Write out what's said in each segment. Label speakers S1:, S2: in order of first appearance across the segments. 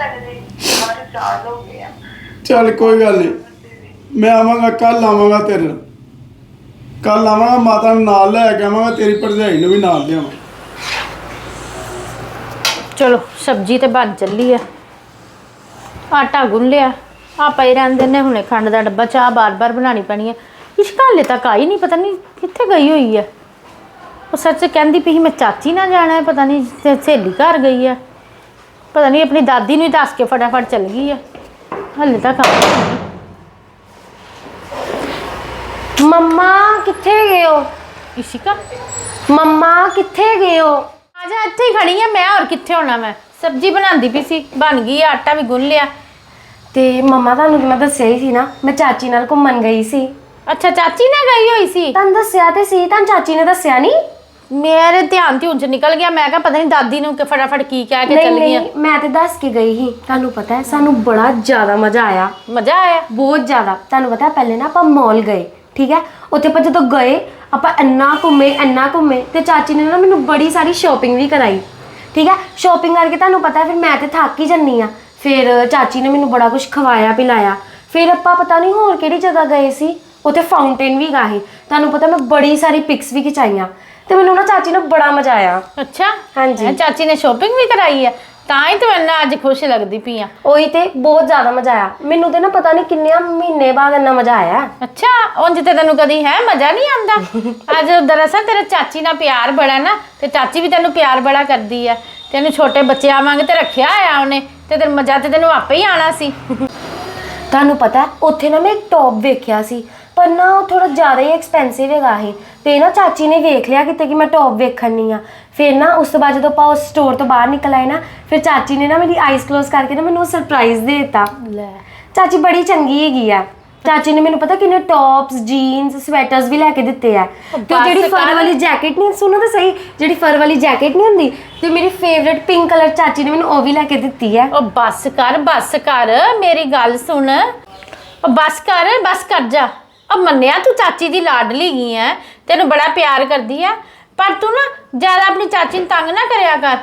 S1: ਸਕਦੇ ਸਾਰੇ ਸਾਲ ਹੋ ਗਏ ਆ।
S2: ਚੱਲ ਕੋਈ ਗੱਲ ਨਹੀਂ ਮੈਂ ਆਵਾਂਗਾ ਕੱਲ ਆਵਾਂਗਾ ਤੇਰੇ ਕੱਲ ਆਵਾਂਗਾ ਮਾਤਾ ਨੂੰ ਨਾਲ ਲੈ ਕੇ ਆਵਾਂਗਾ ਤੇਰੀ ਭਰਜਾਈ ਨੂੰ ਵੀ ਨਾਲ ਲਿਆਵਾਂ।
S3: ਚਲੋ ਸਬਜ਼ੀ ਤੇ ਬਣ ਚੱਲੀ ਆ। ਆਟਾ ਗੁੰਨ ਲਿਆ। ਆ ਪਈ ਰਹਿੰਦੇ ਨੇ ਹੁਣੇ ਖੰਡ ਦਾ ਡੱਬਾ ਚਾਹ ਬਾਰ-ਬਾਰ ਬਣਾਣੀ ਪੈਣੀ ਹੈ ਇਸ਼ਕਾ ਹਲੇ ਤੱਕ ਆਈ ਨਹੀਂ ਪਤਾ ਨਹੀਂ ਕਿੱਥੇ ਗਈ ਹੋਈ ਹੈ ਉਹ ਸੱਚ ਕਹਿੰਦੀ ਪਈ ਸੀ ਮੈਂ ਚਾਚੀ ਨਾਲ ਜਾਣਾ ਹੈ ਪਤਾ ਨਹੀਂ ਤੇ ਸਹੇਲੀ ਘਰ ਗਈ ਹੈ ਪਤਾ ਨਹੀਂ ਆਪਣੀ ਦਾਦੀ ਨੂੰ ਹੀ ਦੱਸ ਕੇ ਫਟਾਫਟ ਚੱਲ ਗਈ ਹੈ ਹਲੇ ਤੱਕ ਨਹੀਂ
S4: ਮੰਮਾ ਕਿੱਥੇ ਗਏ ਹੋ?
S3: ਇਸ਼ਿਕਾ
S4: ਮੰਮਾ ਕਿੱਥੇ ਗਏ ਹੋ?
S3: ਆ ਜਾ ਇੱਥੇ ਹੀ ਖੜੀ ਆ ਮੈਂ ਹੋਰ ਕਿੱਥੇ ਹੋਣਾ ਮੈਂ? ਸਬਜ਼ੀ ਬਣਾਉਂਦੀ ਪਈ ਸੀ ਬਣ ਗਈ ਆ, ਆਟਾ ਵੀ ਗੁੰਨ ਲਿਆ।
S4: ਤੇ ਮੰਮਾ ਤੁਹਾਨੂੰ ਮੈਂ ਦੱਸਿਆ ਹੀ ਸੀ ਨਾ ਮੈਂ ਚਾਚੀ ਨਾਲ ਘੁੰਮਣ ਗਈ ਸੀ।
S3: ਅੱਛਾ ਚਾਚੀ ਨਾਲ ਗਈ ਹੋਈ ਸੀ?
S4: ਤੁਹਾਨੂੰ ਦੱਸਿਆ ਤੇ ਸੀ ਤੁਹਾਨੂੰ ਚਾਚੀ ਨੇ ਦੱਸਿਆ ਨਹੀਂ
S3: ਮੇਰੇ ਧਿਆਨ ਤੇ ਉਂਝ ਨਿਕਲ ਗਿਆ। ਮੈਂ ਕਿਹਾ ਪਤਾ ਨਹੀਂ ਦਾਦੀ ਨੂੰ ਕਿ ਫਟਾਫਟ ਕੀ ਕਹਿ ਕੇ
S4: ਨਹੀਂ
S3: ਚੱਲ ਗਈ ਆ
S4: ਨਹੀਂ ਮੈਂ ਤੇ ਦੱਸ ਕੇ ਗਈ ਸੀ। ਤੁਹਾਨੂੰ ਪਤਾ ਹੈ ਸਾਨੂੰ ਬੜਾ ਜ਼ਿਆਦਾ ਮਜ਼ਾ ਆਇਆ।
S3: ਮਜ਼ਾ ਆਇਆ?
S4: ਬਹੁਤ ਜ਼ਿਆਦਾ। ਤੁਹਾਨੂੰ ਪਤਾ ਪਹਿਲੇ ਨਾ ਆਪਾਂ ਮਾਲ ਗਏ ਠੀਕ ਹੈ? ਉੱਥੇ ਆਪਾਂ ਜਦੋਂ ਗਏ ਆਪਾਂ ਇੰਨਾ ਘੁੰਮੇ ਇੰਨਾ ਘੁੰਮੇ ਤੇ ਚਾਚੀ ਨੇ ਨਾ ਮੈਨੂੰ ਬੜੀ ਸਾਰੀ ਸ਼ਾਪਿੰਗ ਵੀ ਕਰਾਈ ਠੀਕ ਹੈ? ਸ਼ਾਪਿੰਗ ਕਰਕੇ ਤੁਹਾਨੂੰ ਪਤਾ ਹੈ ਫਿਰ ਮੈਂ ਤੇ ਥੱਕ ਹੀ ਜੰਨੀ ਆ ਫਿਰ ਚਾਚੀ ਨੇ ਮੈਨੂੰ ਬੜਾ ਕੁਝ ਖਵਾਇਆ ਪਿਲਾਇਆ। ਫਿਰ ਆਪਾਂ ਪਤਾ ਨਹੀਂ ਹੋਰ ਕਿਹੜੀ ਜਗ੍ਹਾ ਗਏ ਸੀ ਉੱਥੇ ਫਾਊਂਟੇਨ ਵੀ ਗਾਹੀ ਤੁਹਾਨੂੰ ਪਤਾ ਮੈਂ ਬੜੀ ਸਾਰੀ ਪਿਕਸ ਵੀ ਖਿਚਾਈਆਂ। ਤੇ ਮੈਨੂੰ ਨਾ ਚਾਚੀ ਨਾਲ ਬੜਾ ਮਜ਼ਾ ਆਇਆ।
S3: ਅੱਛਾ?
S4: ਹਾਂਜੀ।
S3: ਹੈਂ, ਚਾਚੀ ਨੇ ਸ਼ਾਪਿੰਗ ਵੀ ਕਰਾਈ ਹੈ ਤਾਂ ਹੀ ਤੂੰ ਇੰਨਾ ਅੱਜ ਖੁਸ਼ ਲੱਗਦੀ ਪਈ ਆ।
S4: ਉਹੀ ਤੇ ਬਹੁਤ ਜ਼ਿਆਦਾ ਮਜ਼ਾ ਆਇਆ। ਮੈਨੂੰ ਤੇ ਨਾ ਪਤਾ ਨਹੀਂ ਕਿੰਨੇ ਮਹੀਨੇ ਬਾਅਦ ਇੰਨਾ ਮਜ਼ਾ ਆਇਆ।
S3: ਅੱਛਾ ਉਂਝ ਤੇ ਤੈਨੂੰ ਕਦੀ ਹੈ ਮਜ਼ਾ ਨਹੀਂ ਆਉਂਦਾ? ਅੱਜ ਦਰਅਸਲ ਤੇਰੇ ਚਾਚੀ ਨਾਲ ਪਿਆਰ ਬੜਾ ਨਾ ਤੇ ਚਾਚੀ ਵੀ ਤੈਨੂੰ ਪਿਆਰ ਬੜਾ ਕਰਦੀ ਆ। ਤੈਨੂੰ ਛੋਟੇ ਬੱਚੇ ਆਵਾਂਗੇ ਤੇ ਰੱਖਿਆ ਆ ਉਹਨੇ ਤੇ ਤੈਨੂੰ ਮਜ਼ਾ ਤੇ ਤੈਨੂੰ ਆਪੇ ਹੀ ਆਣਾ ਸੀ।
S4: ਤੁਹਾਨੂੰ ਪਤਾ ਹੈ, ਉੱਥੇ ਨਾ ਮੈਂ ਇੱਕ ਟੌਪ ਵੇਖਿਆ ਸੀ। ਪਰ ਨਾ ਉਹ ਥੋੜਾ ਜ਼ਿਆਦਾ ਹੀ ਐਕਸਪੈਂਸਿਵ ਹੈਗਾ ਸੀ ਤੇ ਨਾ ਚਾਚੀ ਨੇ ਵੇਖ ਲਿਆ ਕਿਤੇ ਕਿ ਮੈਂ ਟੌਪ ਵੇਖਣ ਆ। ਫਿਰ ਨਾ ਉਸ ਤੋਂ ਬਾਅਦ ਜਦੋਂ ਆਪਾਂ ਉਸ ਸਟੋਰ ਤੋਂ ਬਾਹਰ ਨਿਕਲ ਆਏ ਨਾ ਫਿਰ ਚਾਚੀ ਨੇ ਨਾ ਮੇਰੀ ਆਈਜ਼ ਕਲੋਜ਼ ਕਰਕੇ ਨਾ ਮੈਨੂੰ ਸਰਪ੍ਰਾਈਜ਼ ਦੇ ਦਿੱਤਾ।
S3: ਲੈ।
S4: ਚਾਚੀ ਬੜੀ ਚੰਗੀ ਹੈਗੀ ਆ। ਚਾਚੀ ਨੇ ਮੈਨੂੰ ਪਤਾ ਕਿੰਨੇ ਟੌਪਸ ਜੀਨਸ ਸਵੈਟਰਸ ਵੀ ਲੈ ਕੇ ਦਿੱਤੇ ਆ। ਤੇ ਉਹ ਜਿਹੜੀ ਫਰ। ਵਾਲੀ ਜੈਕਟ ਨਹੀਂ ਸੁਣੋ ਤਾਂ ਸਹੀ ਜਿਹੜੀ ਫਰ ਵਾਲੀ ਜੈਕਟ ਨਹੀਂ ਹੁੰਦੀ ਤੇ ਮੇਰੀ ਫੇਵਰਿਟ ਪਿੰਕ ਕਲਰ ਚਾਚੀ ਨੇ ਮੈਨੂੰ ਉਹ ਵੀ ਲੈ ਕੇ ਦਿੱਤੀ ਹੈ
S3: ਉਹ ਬੱਸ ਕਰ ਬੱਸ ਕਰ ਮੇਰੀ ਗੱਲ ਸੁਣ। ਉਹ ਬੱਸ ਕਰ ਬੱਸ ਕਰ ਜਾ। ਉਹ ਮੰਨਿਆ ਤੂੰ ਚਾਚੀ ਦੀ ਲਾਡਲੀ ਗਈ ਐ ਤੈਨੂੰ ਬੜਾ ਪਿਆਰ ਕਰਦੀ ਐ ਪਰ ਤੂੰ ਨਾ ਜ਼ਿਆਦਾ ਆਪਣੀ ਚਾਚੀ ਨੂੰ ਤੰਗ ਨਾ ਕਰਿਆ ਕਰ।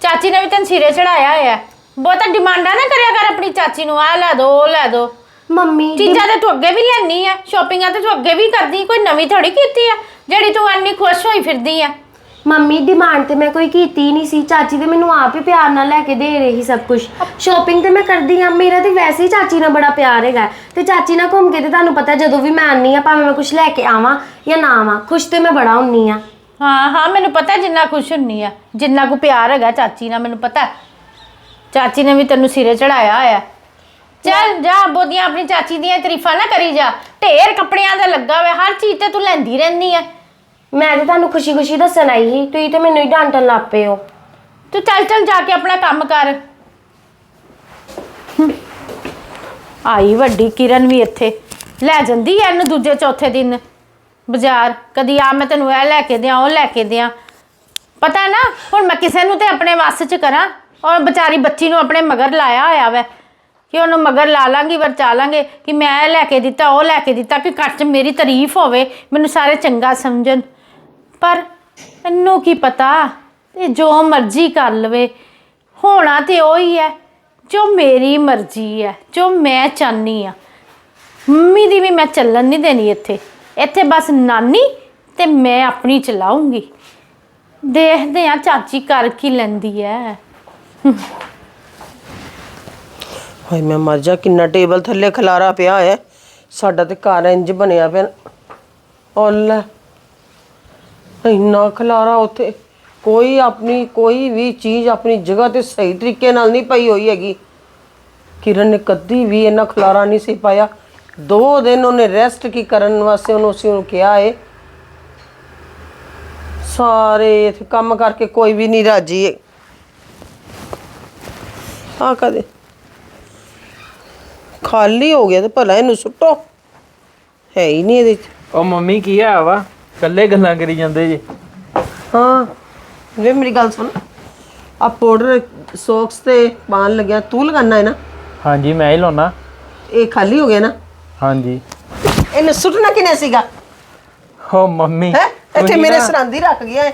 S3: ਚਾਚੀ ਨੇ ਵੀ ਤੈਨੂੰ ਸਿਰੇ ਚੜਾਇਆ ਹੋਇਆ। ਬਹੁਤਾ ਡਿਮਾਂਡਾਂ ਨਾ ਕਰਿਆ ਕਰ ਆਪਣੀ ਚਾਚੀ ਨੂੰ ਆ ਲੈ ਦੋ ਉਹ ਲੈ ਦੋ।
S4: ਮੰਮੀ
S3: ਚੀਜ਼ਾਂ ਤੇ ਤੂੰ ਅੱਗੇ ਵੀ ਲੈਣੀ ਐ ਸ਼ਾਪਿੰਗਾਂ ਤੇ ਤੂੰ ਅੱਗੇ ਵੀ ਕਰਦੀ ਕੋਈ ਨਵੀਂ ਥੋੜੀ ਕੀਤੀ ਐ ਜਿਹੜੀ ਤੂੰ ਇੰਨੀ ਖੁਸ਼ ਹੋਈ ਫਿਰਦੀ ਐ
S4: ਮੰਮੀ ਡਿਮਾਂਡ ਤੇ ਮੈਂ ਕੋਈ ਕੀਤੀ ਨਹੀਂ ਸੀ। ਚਾਚੀ ਤੇ ਮੈਨੂੰ ਆਪ ਹੀ ਪਿਆਰ ਨਾਲ ਲੈ ਕੇ ਦੇ ਰਹੀ ਸਭ ਕੁਝ ਸ਼ਾਪਿੰਗ ਤੇ ਮੈਂ ਕਰਦੀ ਆ ਮੇਰਾ ਤੇ ਵੈਸੇ ਹੀ ਚਾਚੀ ਨਾਲ ਬੜਾ ਪਿਆਰ ਹੈਗਾ। ਤੇ ਚਾਚੀ ਨਾਲ ਘੁੰਮ ਕੇ ਤੇ ਤੁਹਾਨੂੰ ਪਤਾ ਜਦੋਂ ਵੀ ਮੈਂ ਆਨੀ ਆ ਭਾਵੇਂ ਮੈਂ ਕੁਝ ਲੈ ਕੇ ਆਵਾਂ ਜਾਂ ਨਾ ਆਵਾਂ, ਖੁਸ਼ ਤੇ ਮੈਂ ਬੜਾ ਹੁੰਨੀ ਆ
S3: ਹਾਂ ਹਾਂ, ਮੈਨੂੰ ਪਤਾ ਜਿੰਨਾ ਖੁਸ਼ ਹੁੰਨੀ ਆ ਜਿੰਨਾ ਕੋ ਪਿਆਰ ਹੈਗਾ ਚਾਚੀ ਨਾਲ, ਮੈਨੂੰ ਪਤਾ। ਚਾਚੀ ਨੇ ਵੀ ਤੈਨੂੰ ਸਿਰੇ ਚੜਾਇਆ ਹੋਇਆ ਚੱਲ ਜਾ ਬੋਦੀਆਂ ਆਪਣੀ ਚਾਚੀ ਦੀਆਂ ਤਾਰੀਫਾਂ ਨਾ ਕਰੀ ਜਾ। ਢੇਰ ਕੱਪੜਿਆਂ ਦਾ ਲੱਗਾ ਹੋਇਆ, ਹਰ ਚੀਜ਼ ਤੇ ਤੂੰ ਲੈਂਦੀ ਰਹਿੰਦੀ ਆ।
S4: ਮੈਂ ਤੇ ਤੁਹਾਨੂੰ ਖੁਸ਼ੀ-ਖੁਸ਼ੀ ਦੱਸਣ ਆਈ ਸੀ, ਤੁਸੀਂ ਤੇ ਮੈਨੂੰ ਹੀ ਡਾਂਟਣ ਲੱਗ ਪਏ ਹੋ।
S3: ਤੂੰ ਚੱਲ ਚੱਲ ਜਾ ਕੇ ਆਪਣਾ ਕੰਮ ਕਰ। ਹਮ। ਆਈ ਵੱਡੀ ਕਿਰਨ ਵੀ ਇੱਥੇ। ਲੈ ਜਾਂਦੀ ਐ ਇਹਨੂੰ ਦੂਜੇ ਚੌਥੇ ਦਿਨ। ਬਾਜ਼ਾਰ, ਕਦੀ ਆ ਮੈਂ ਤੈਨੂੰ ਇਹ ਲੈ ਕੇ ਦਿਆਂ, ਉਹ ਲੈ ਕੇ ਦਿਆਂ। ਪਤਾ ਹੈ ਨਾ, ਹੁਣ ਮੈਂ ਕਿਸੇ ਨੂੰ ਤੇ ਆਪਣੇ ਵੱਸ 'ਚ ਕਰਾਂ, ਔਰ ਵਿਚਾਰੀ ਬੱਚੀ ਨੂੰ ਆਪਣੇ ਮਗਰ ਲਾਇਆ ਹੋਇਆ ਵੈ। ਕਿ ਉਹਨੂੰ ਮਗਰ ਲਾ ਲਾਂਗੀ, ਵਰਚਾ ਲਾਂਗੇ, ਕਿ ਮੈਂ ਇਹ ਲੈ ਕੇ ਦਿੱਤਾ, ਉਹ ਲੈ ਕੇ ਦਿੱਤਾ, ਕਿ ਘਰ 'ਚ ਮੇਰੀ ਤਾਰੀਫ ਹੋਵੇ, ਮੈਨੂੰ ਸਾਰੇ ਚੰਗਾ ਸਮਝਣ। ਪਰ ਇਹਨੂੰ ਕੀ ਪਤਾ ਇਹ ਜੋ ਮਰਜ਼ੀ ਕਰ ਲਵੇ। ਹੋਣਾ ਤੇ ਹੀ ਹੈ, ਜੋ ਮੇਰੀ ਮਰਜ਼ੀ ਹੈ, ਜੋ ਮੈਂ ਚਾਹਨੀ ਆ ਮੰਮੀ ਦੀ ਵੀ ਮੈਂ ਚੱਲਣ ਨਹੀਂ ਦੇਣੀ ਇੱਥੇ। ਇੱਥੇ ਬਸ ਨਾਨੀ ਤੇ ਮੈਂ ਆਪਣੀ ਚਲਾਉਂਗੀ। ਦੇਖਦੇ ਆ ਚਾਚੀ ਕਰ ਕੀ ਲੈਂਦੀ ਐ
S5: ਹਾਏ, ਮੈਂ ਮਰ ਜਾ, ਕਿੰਨਾ ਟੇਬਲ ਥੱਲੇ ਖਲਾਰਾ ਪਿਆ ਹੈ। ਸਾਡਾ ਤੇ ਘਰ ਇੰਜ ਬਣਿਆ ਪਿਆ। ਉਹ ਇੰਨਾ ਖਲਾਰਾ ਉੱਥੇ। ਕੋਈ ਆਪਣੀ, ਕੋਈ ਵੀ ਚੀਜ਼ ਆਪਣੀ ਜਗ੍ਹਾ ਤੇ ਸਹੀ ਤਰੀਕੇ ਨਾਲ ਨਹੀਂ ਪਈ ਹੋਈ ਹੈਗੀ। ਕਿਰਨ ਨੇ ਕਦੀ ਵੀ ਇੰਨਾ ਖਲਾਰਾ ਨਹੀਂ ਸੀ ਪਾਇਆ। ਦੋ ਦਿਨ ਉਹਨੇ ਰੈਸਟ ਕੀ ਕਰਨ ਵਾਸਤੇ ਉਹਨੂੰ ਅਸੀਂ ਉਹਨੂੰ ਕਿਹਾ ਏ। ਸਾਰੇ ਇੱਥੇ ਕੰਮ ਕਰਕੇ ਕੋਈ ਵੀ ਨਹੀਂ ਰਾਜੀ ਹੈ ਆ ਕਦੇ ਖਾਲੀ ਹੋ ਗਿਆ ਤੇ ਭਲਾ ਇਹਨੂੰ ਸੁੱਟੋ। ਹੈ ਹੀ ਨਹੀਂ ਇਹਦੇ ਚ।
S6: ਉਹ ਮੰਮੀ ਕੀ ਆ ਵਾ? ਕੱਲੇ ਗੱਲਾਂ ਕਰੀ ਜਾਂਦੇ ਜੀ।
S5: ਹਾਂ ਵੇ ਮੇਰੀ ਗੱਲ ਸੁਣ। ਆ ਪਾਊਡਰ ਸੌਕਸ ਤੇ ਪਾਣ ਲੱਗਿਆ ਤੂੰ ਲਗਾਨਾ ਹੈ ਨਾ।
S6: ਹਾਂਜੀ ਮੈਂ ਹੀ ਲਾਉਣਾ
S5: ਇਹ ਖਾਲੀ ਹੋ ਗਿਆ ਨਾ।
S6: ਹਾਂਜੀ।
S5: ਇਹਨੂੰ ਸੁੱਟਣਾ ਕਿਨੇ ਸੀਗਾ?
S6: ਹੋ ਮੰਮੀ
S5: ਹੈ? ਇੱਥੇ
S6: ਤੁਸੀਂ
S5: ਮੇਰੇ
S6: ਨਾ-
S5: ਸਰਾਂਦੀ ਰੱਖ ਗਿਆ ਹੈ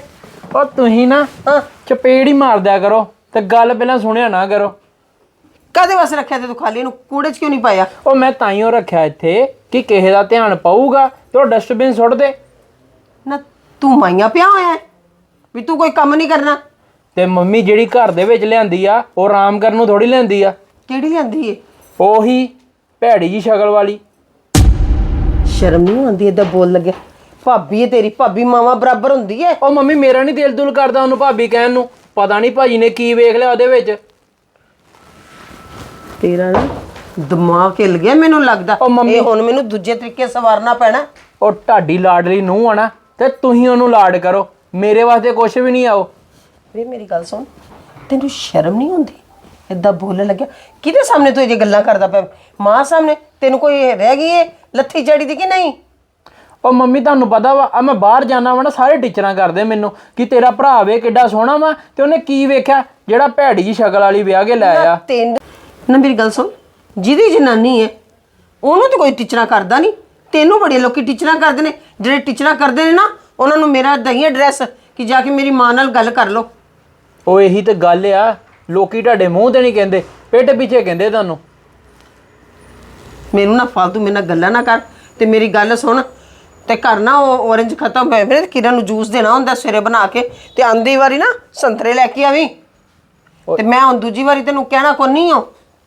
S6: ਉਹ ਤੁਸੀਂ ਨਾ
S5: ਹਾਂ।
S6: ਚਪੇੜ ਹੀ ਮਾਰ ਦਿਆ ਕਰੋ ਤੇ ਗੱਲ ਪਹਿਲਾਂ ਸੁਣਿਆ ਨਾ ਕਰੋ।
S5: ਕਾਦੇ ਵਾਸਤੇ ਰੱਖਿਆ ਤੇ ਤੂੰ ਖਾਲੀ? ਨੂੰ ਕੂੜੇ 'ਚ ਕਿਉਂ ਨਹੀਂ ਪਾਇਆ?
S6: ਉਹ ਮੈਂ ਤਾਈਓ ਰੱਖਿਆ ਇੱਥੇ ਕਿ ਕਿਸੇ ਦਾ ਧਿਆਨ ਪਊਗਾ ਤੇ ਉਹ ਡਸਟਬਿਨ ਸੁੱਟ ਦੇ।
S5: ਨਾ ਤੂੰ ਮਾਈਆਂ ਪਿਆ ਹੋਇਆ ਹੈ ਵੀ ਤੂੰ ਕੋਈ ਕੰਮ ਨਹੀਂ ਕਰਨਾ।
S6: ਤੇ ਮੰਮੀ ਜਿਹੜੀ ਘਰ ਦੇ ਵਿੱਚ ਲਿਆਂਦੀ ਆ ਉਹ ਆਰਾਮ ਕਰਨ ਨੂੰ ਥੋੜੀ ਲਿਆਂਦੀ ਆ।
S5: ਕਿਹੜੀ ਲਿਆਂਦੀ ਏ?
S6: ਉਹੀ ਭੈੜੀ ਜੀ ਸ਼ਕਲ ਵਾਲੀ।
S5: ਸ਼ਰਮ ਨਹੀਂ ਆਉਂਦੀ ਏਦਾਂ ਬੋਲ ਲੱਗਿਆ ਭਾਬੀ ਏ ਤੇਰੀ ਭਾਬੀ ਮਾਵਾ ਬਰਾਬਰ ਹੁੰਦੀ ਏ।
S6: ਉਹ ਮੰਮੀ ਮੇਰਾ ਨਹੀਂ ਦਿਲ ਦੁਲ ਕਰਦਾ ਉਹਨੂੰ ਭਾਬੀ ਕਹਿਣ ਨੂੰ। ਪਤਾ ਨਹੀਂ ਭਾਜੀ ਨੇ ਕੀ ਵੇਖ ਲਿਆ ਉਹਦੇ ਵਿੱਚ।
S5: ਤੇਰਾ ਨਾ ਦਿਮਾਗ ਹਿੱਲ ਗਿਆ ਮੈਨੂੰ ਲੱਗਦਾ।
S6: ਉਹ ਮੰਮੀ-
S5: ਇਹ ਹੁਣ ਮੈਨੂੰ ਦੂਜੇ ਤਰੀਕੇ ਸਵਾਰਨਾ ਪੈਣਾ।
S6: ਉਹ ਢਾਡੀ ਲਾਡਲੀ ਨੂੰ ਆਣਾ ਤੇ ਤੁਸੀਂ ਉਹਨੂੰ ਲਾਡ ਕਰੋ। ਮੇਰੇ ਵਾਸਤੇ ਕੁਝ ਵੀ ਨਹੀਂ ਆਓ।
S5: ਵੇ ਮੇਰੀ ਗੱਲ ਸੁਣ। ਤੈਨੂੰ ਸ਼ਰਮ ਨਹੀਂ ਹੁੰਦੀ ਏਦਾਂ ਬੋਲਣ ਲੱਗਿਆ। ਕਿਹਦੇ ਸਾਹਮਣੇ ਤੂੰ ਇਹ ਗੱਲਾਂ ਕਰਦਾ ਪਿਆ? ਮਾਂ ਸਾਹਮਣੇ। ਤੈਨੂੰ ਕੋਈ ਰਹਿ ਗਈ ਏ? ਲੱਥੀ ਜੜੀ ਦੀ ਕਿ ਨਹੀਂ?
S6: ਉਹ ਮੰਮੀ ਤੁਹਾਨੂੰ ਪਤਾ ਵਾ ਆ ਮੈਂ ਬਾਹਰ ਜਾਣਾ ਵਾ ਨਾ ਸਾਰੇ ਟੀਚਰਾਂ ਕਰਦੇ ਮੈਨੂੰ ਕਿ ਤੇਰਾ ਭਰਾ ਵੇ ਕਿੱਡਾ ਸੋਹਣਾ ਵਾ ਤੇ ਉਹਨੇ ਕੀ ਵੇਖਿਆ? ਜਿਹੜਾ ਭੈੜੀ ਜੀ ਸ਼ਕਲ ਵਾਲੀ ਵਿਆਹ ਕੇ ਲੈ ਆ।
S5: ਤੈਨੂੰ ਨਾ ਮੇਰੀ ਗੱਲ ਸੁਣ। ਜਿਹਦੀ ਜਨਾਨੀ ਹੈ ਉਹਨੂੰ ਤਾਂ ਕੋਈ ਟੀਚਰਾਂ ਕਰਦਾ ਨਹੀਂ। ਤੈਨੂੰ ਬੜੇ ਲੋਕੀ ਟੀਚਰਾਂ ਕਰਦੇ ਨੇ ਜਿਹੜੇ ਟੀਚਰਾਂ ਕਰਦੇ ਨੇ ਨਾ ਉਹਨਾਂ ਨੂੰ ਮੇਰਾ ਦਹੀਂ ਐਡਰੈਸ ਕਿ ਜਾ ਕੇ ਮੇਰੀ ਮਾਂ ਨਾਲ ਗੱਲ ਕਰ ਲਓ।
S6: ਉਹ ਇਹੀ ਤੇ ਗੱਲ ਆ ਲੋਕੀ ਤੁਹਾਡੇ ਮੂੰਹ ਤੇ ਨਹੀਂ ਕਹਿੰਦੇ ਪਿੱਠ ਪਿੱਛੇ ਕਹਿੰਦੇ ਤੁਹਾਨੂੰ।
S5: ਮੈਨੂੰ ਨਾ ਫालतू ਮੇਰੇ ਨਾਲ ਗੱਲਾਂ ਨਾ ਕਰ ਤੇ ਮੇਰੀ ਗੱਲ ਸੁਣ ਤੇ ਕਰਨਾ ਉਹ orange ਖਤਮ ਹੋਏ ਫਿਰ ਕਿਰਨ ਨੂੰ ਜੂਸ ਦੇਣਾ ਹੁੰਦਾ ਸਵੇਰੇ ਬਣਾ ਕੇ ਤੇ ਆਂਦੀ ਵਾਰੀ ਨਾ ਸੰਤਰੇ ਲੈ ਕੇ ਆਵੀਂ। ਤੇ ਮੈਂ ਹੁਣ ਦੂਜੀ ਵਾਰੀ ਤੈਨੂੰ ਕਹਿਣਾ ਕੋ ਨਹੀਂ ਹੋ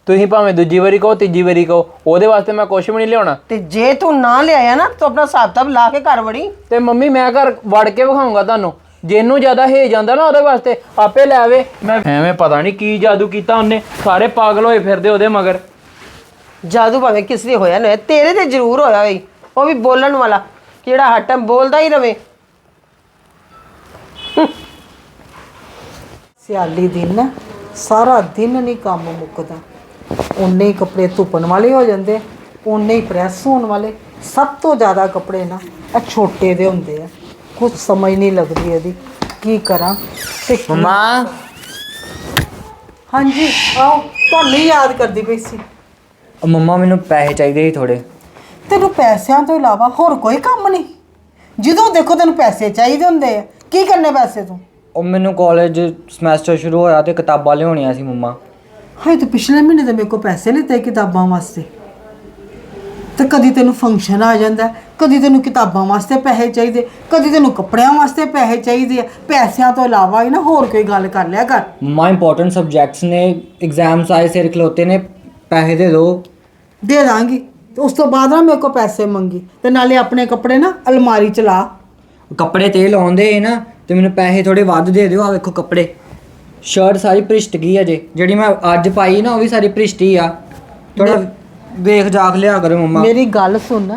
S6: ਤੁਸੀਂ ਭਾਵੇਂ ਦੂਜੀ ਵਾਰੀ ਕਹੋ ਤੀਜੀ ਵਾਰੀ ਕਹੋ ਉਹਦੇ ਵਾਸਤੇ ਮੈਂ ਕੁਝ ਵੀ ਨਹੀਂ ਲਿਆਉਣਾ।
S5: ਤੇ ਜੇ ਤੂੰ ਨਾ ਲਿਆਇਆ ਨਾ ਤੂੰ ਆਪਣਾ ਹਿਸਾਬ ਕਿਤਾਬ ਲਾ ਕੇ ਘਰ ਵੜੀ।
S6: ਤੇ ਮੰਮੀ ਮੈਂ ਘਰ ਵੜ ਕੇ ਵਿਖਾਉਂਗਾ ਤੁਹਾਨੂੰ। ਜਿਹਨੂੰ ਜ਼ਿਆਦਾ ਹੇ ਜਾਂਦਾ ਨਾ ਉਹਦੇ ਵਾਸਤੇ ਆਪੇ ਲੈ ਆਵੇ। ਮੈਂ ਐਵੇਂ ਪਤਾ ਨਹੀਂ ਕੀ ਜਾਦੂ ਕੀਤਾ ਉਹਨੇ। ਸਾਰੇ ਪਾਗਲ ਹੋਏ ਫਿਰਦੇ ਉਹਦੇ ਮਗਰ।
S5: ਜਾਦੂ ਭਾਵੇਂ ਕਿਸ ਦੇ ਹੋਇਆ ਨਾ ਹੋਇਆ, ਤੇਰੇ ਤੇ ਜ਼ਰੂਰ ਹੋਇਆ ਹੋਈ ਉਹ ਵੀ ਬੋਲਣ ਵਾਲਾ ਕਿਹੜਾ ਹਰ ਟਾਈਮ ਬੋਲਦਾ ਹੀ ਰਵੇ।
S7: ਸਿਆਲੀ ਦਿਨ ਨਾ ਸਾਰਾ ਦਿਨ ਨਹੀਂ ਕੰਮ ਮੁੱਕਦਾ। ਉਨੇ ਹੀ ਕੱਪੜੇ ਧੁੱਪਣ ਵਾਲੇ ਹੋ ਜਾਂਦੇ ਉਨੇ ਹੀ ਪ੍ਰੈਸ ਹੋਣ ਵਾਲੇ। ਸਭ ਤੋਂ ਜ਼ਿਆਦਾ ਕੱਪੜੇ ਨਾ ਇਹ ਛੋਟੇ ਦੇ ਹੁੰਦੇ ਆ। ਕੁਝ ਸਮਝ ਨਹੀਂ ਲੱਗਦੀ ਇਹਦੀ ਕੀ ਕਰਾਂ? ਤੇ ਕੀ-
S8: ਮਾਂ
S7: ਹਾਂਜੀ ਆਓ ਤੁਹਾਨੂੰ ਹੀ ਯਾਦ ਕਰਦੀ ਪਈ ਸੀ।
S8: ਮੰਮਾ ਮੈਨੂੰ ਪੈਸੇ ਚਾਹੀਦੇ ਸੀ ਥੋੜੇ
S7: ਤੈਨੂੰ ਪੈਸਿਆਂ ਤੋਂ ਇਲਾਵਾ ਹੋਰ ਕੋਈ ਕੰਮ ਨਹੀਂ। ਜਦੋਂ ਦੇਖੋ ਤੈਨੂੰ ਪੈਸੇ ਚਾਹੀਦੇ ਹੁੰਦੇ ਆ ਕੀ ਕਰਨੇ ਪੈਸੇ ਤੂੰ?
S8: ਉਹ ਮੈਨੂੰ ਕਾਲਜ ਸਮੈਸਟਰ ਸ਼ੁਰੂ ਹੋਇਆ ਤੇ ਕਿਤਾਬਾਂ ਲਿਆਉਣੀਆਂ ਸੀ ਮੰਮਾ।
S7: ਹਾਏ ਤੂੰ ਪਿਛਲੇ ਮਹੀਨੇ ਤਾਂ ਮੇਰੇ ਕੋਲ ਪੈਸੇ ਲਿੱਤੇ ਕਿਤਾਬਾਂ ਵਾਸਤੇ। ਤੇ ਕਦੀ ਤੈਨੂੰ ਫੰਕਸ਼ਨ ਆ ਜਾਂਦਾ ਕਦੀ ਤੈਨੂੰ ਕਿਤਾਬਾਂ ਵਾਸਤੇ ਪੈਸੇ ਚਾਹੀਦੇ ਕਦੀ ਤੈਨੂੰ ਕੱਪੜਿਆਂ ਵਾਸਤੇ ਪੈਸੇ ਚਾਹੀਦੇ ਆ। ਪੈਸਿਆਂ ਤੋਂ ਇਲਾਵਾ ਹੀ ਨਾ ਹੋਰ ਕੋਈ ਗੱਲ ਕਰ ਲਿਆ ਕਰ।
S8: ਮੰਮਾ ਇੰਪੋਰਟੈਂਟ ਸਬਜੈਕਟਸ ਨੇ ਐਗਜ਼ਾਮਸ ਆਏ ਸਿਰ ਖਲੋਤੇ ਨੇ ਪੈਸੇ ਦੇ ਦਿਓ
S7: ਦੇ ਦਾਂਗੀ। ਤੇ ਉਸ ਤੋਂ ਬਾਅਦ ਨਾ ਮੇਰੇ ਕੋਲ ਪੈਸੇ ਮੰਗੀ। ਤੇ ਨਾਲੇ ਆਪਣੇ ਕੱਪੜੇ ਨਾ ਅਲਮਾਰੀ ਚ ਲਾ।
S8: ਕੱਪੜੇ ਤੇ ਲਾਉਂਦੇ ਨਾ ਤੇ ਮੈਨੂੰ ਪੈਸੇ ਥੋੜੇ ਵੱਧ ਦੇ ਦਿਓ। ਆ ਵੇਖੋ ਕੱਪੜੇ। ਸ਼ਰਟ ਸਾਰੀ ਭ੍ਰਿਸ਼ਟ ਗਈ ਅਜੇ ਜਿਹੜੀ ਮੈਂ ਅੱਜ ਪਾਈ ਨਾ ਉਹ ਵੀ ਸਾਰੀ ਭ੍ਰਿਸ਼ਟ ਹੀ ਆ। ਥੋੜਾ ਵੇਖ ਜਾਖ ਲਿਆ ਕਰੋ ਮੰਮਾ।
S7: ਮੇਰੀ ਗੱਲ ਸੁਣ।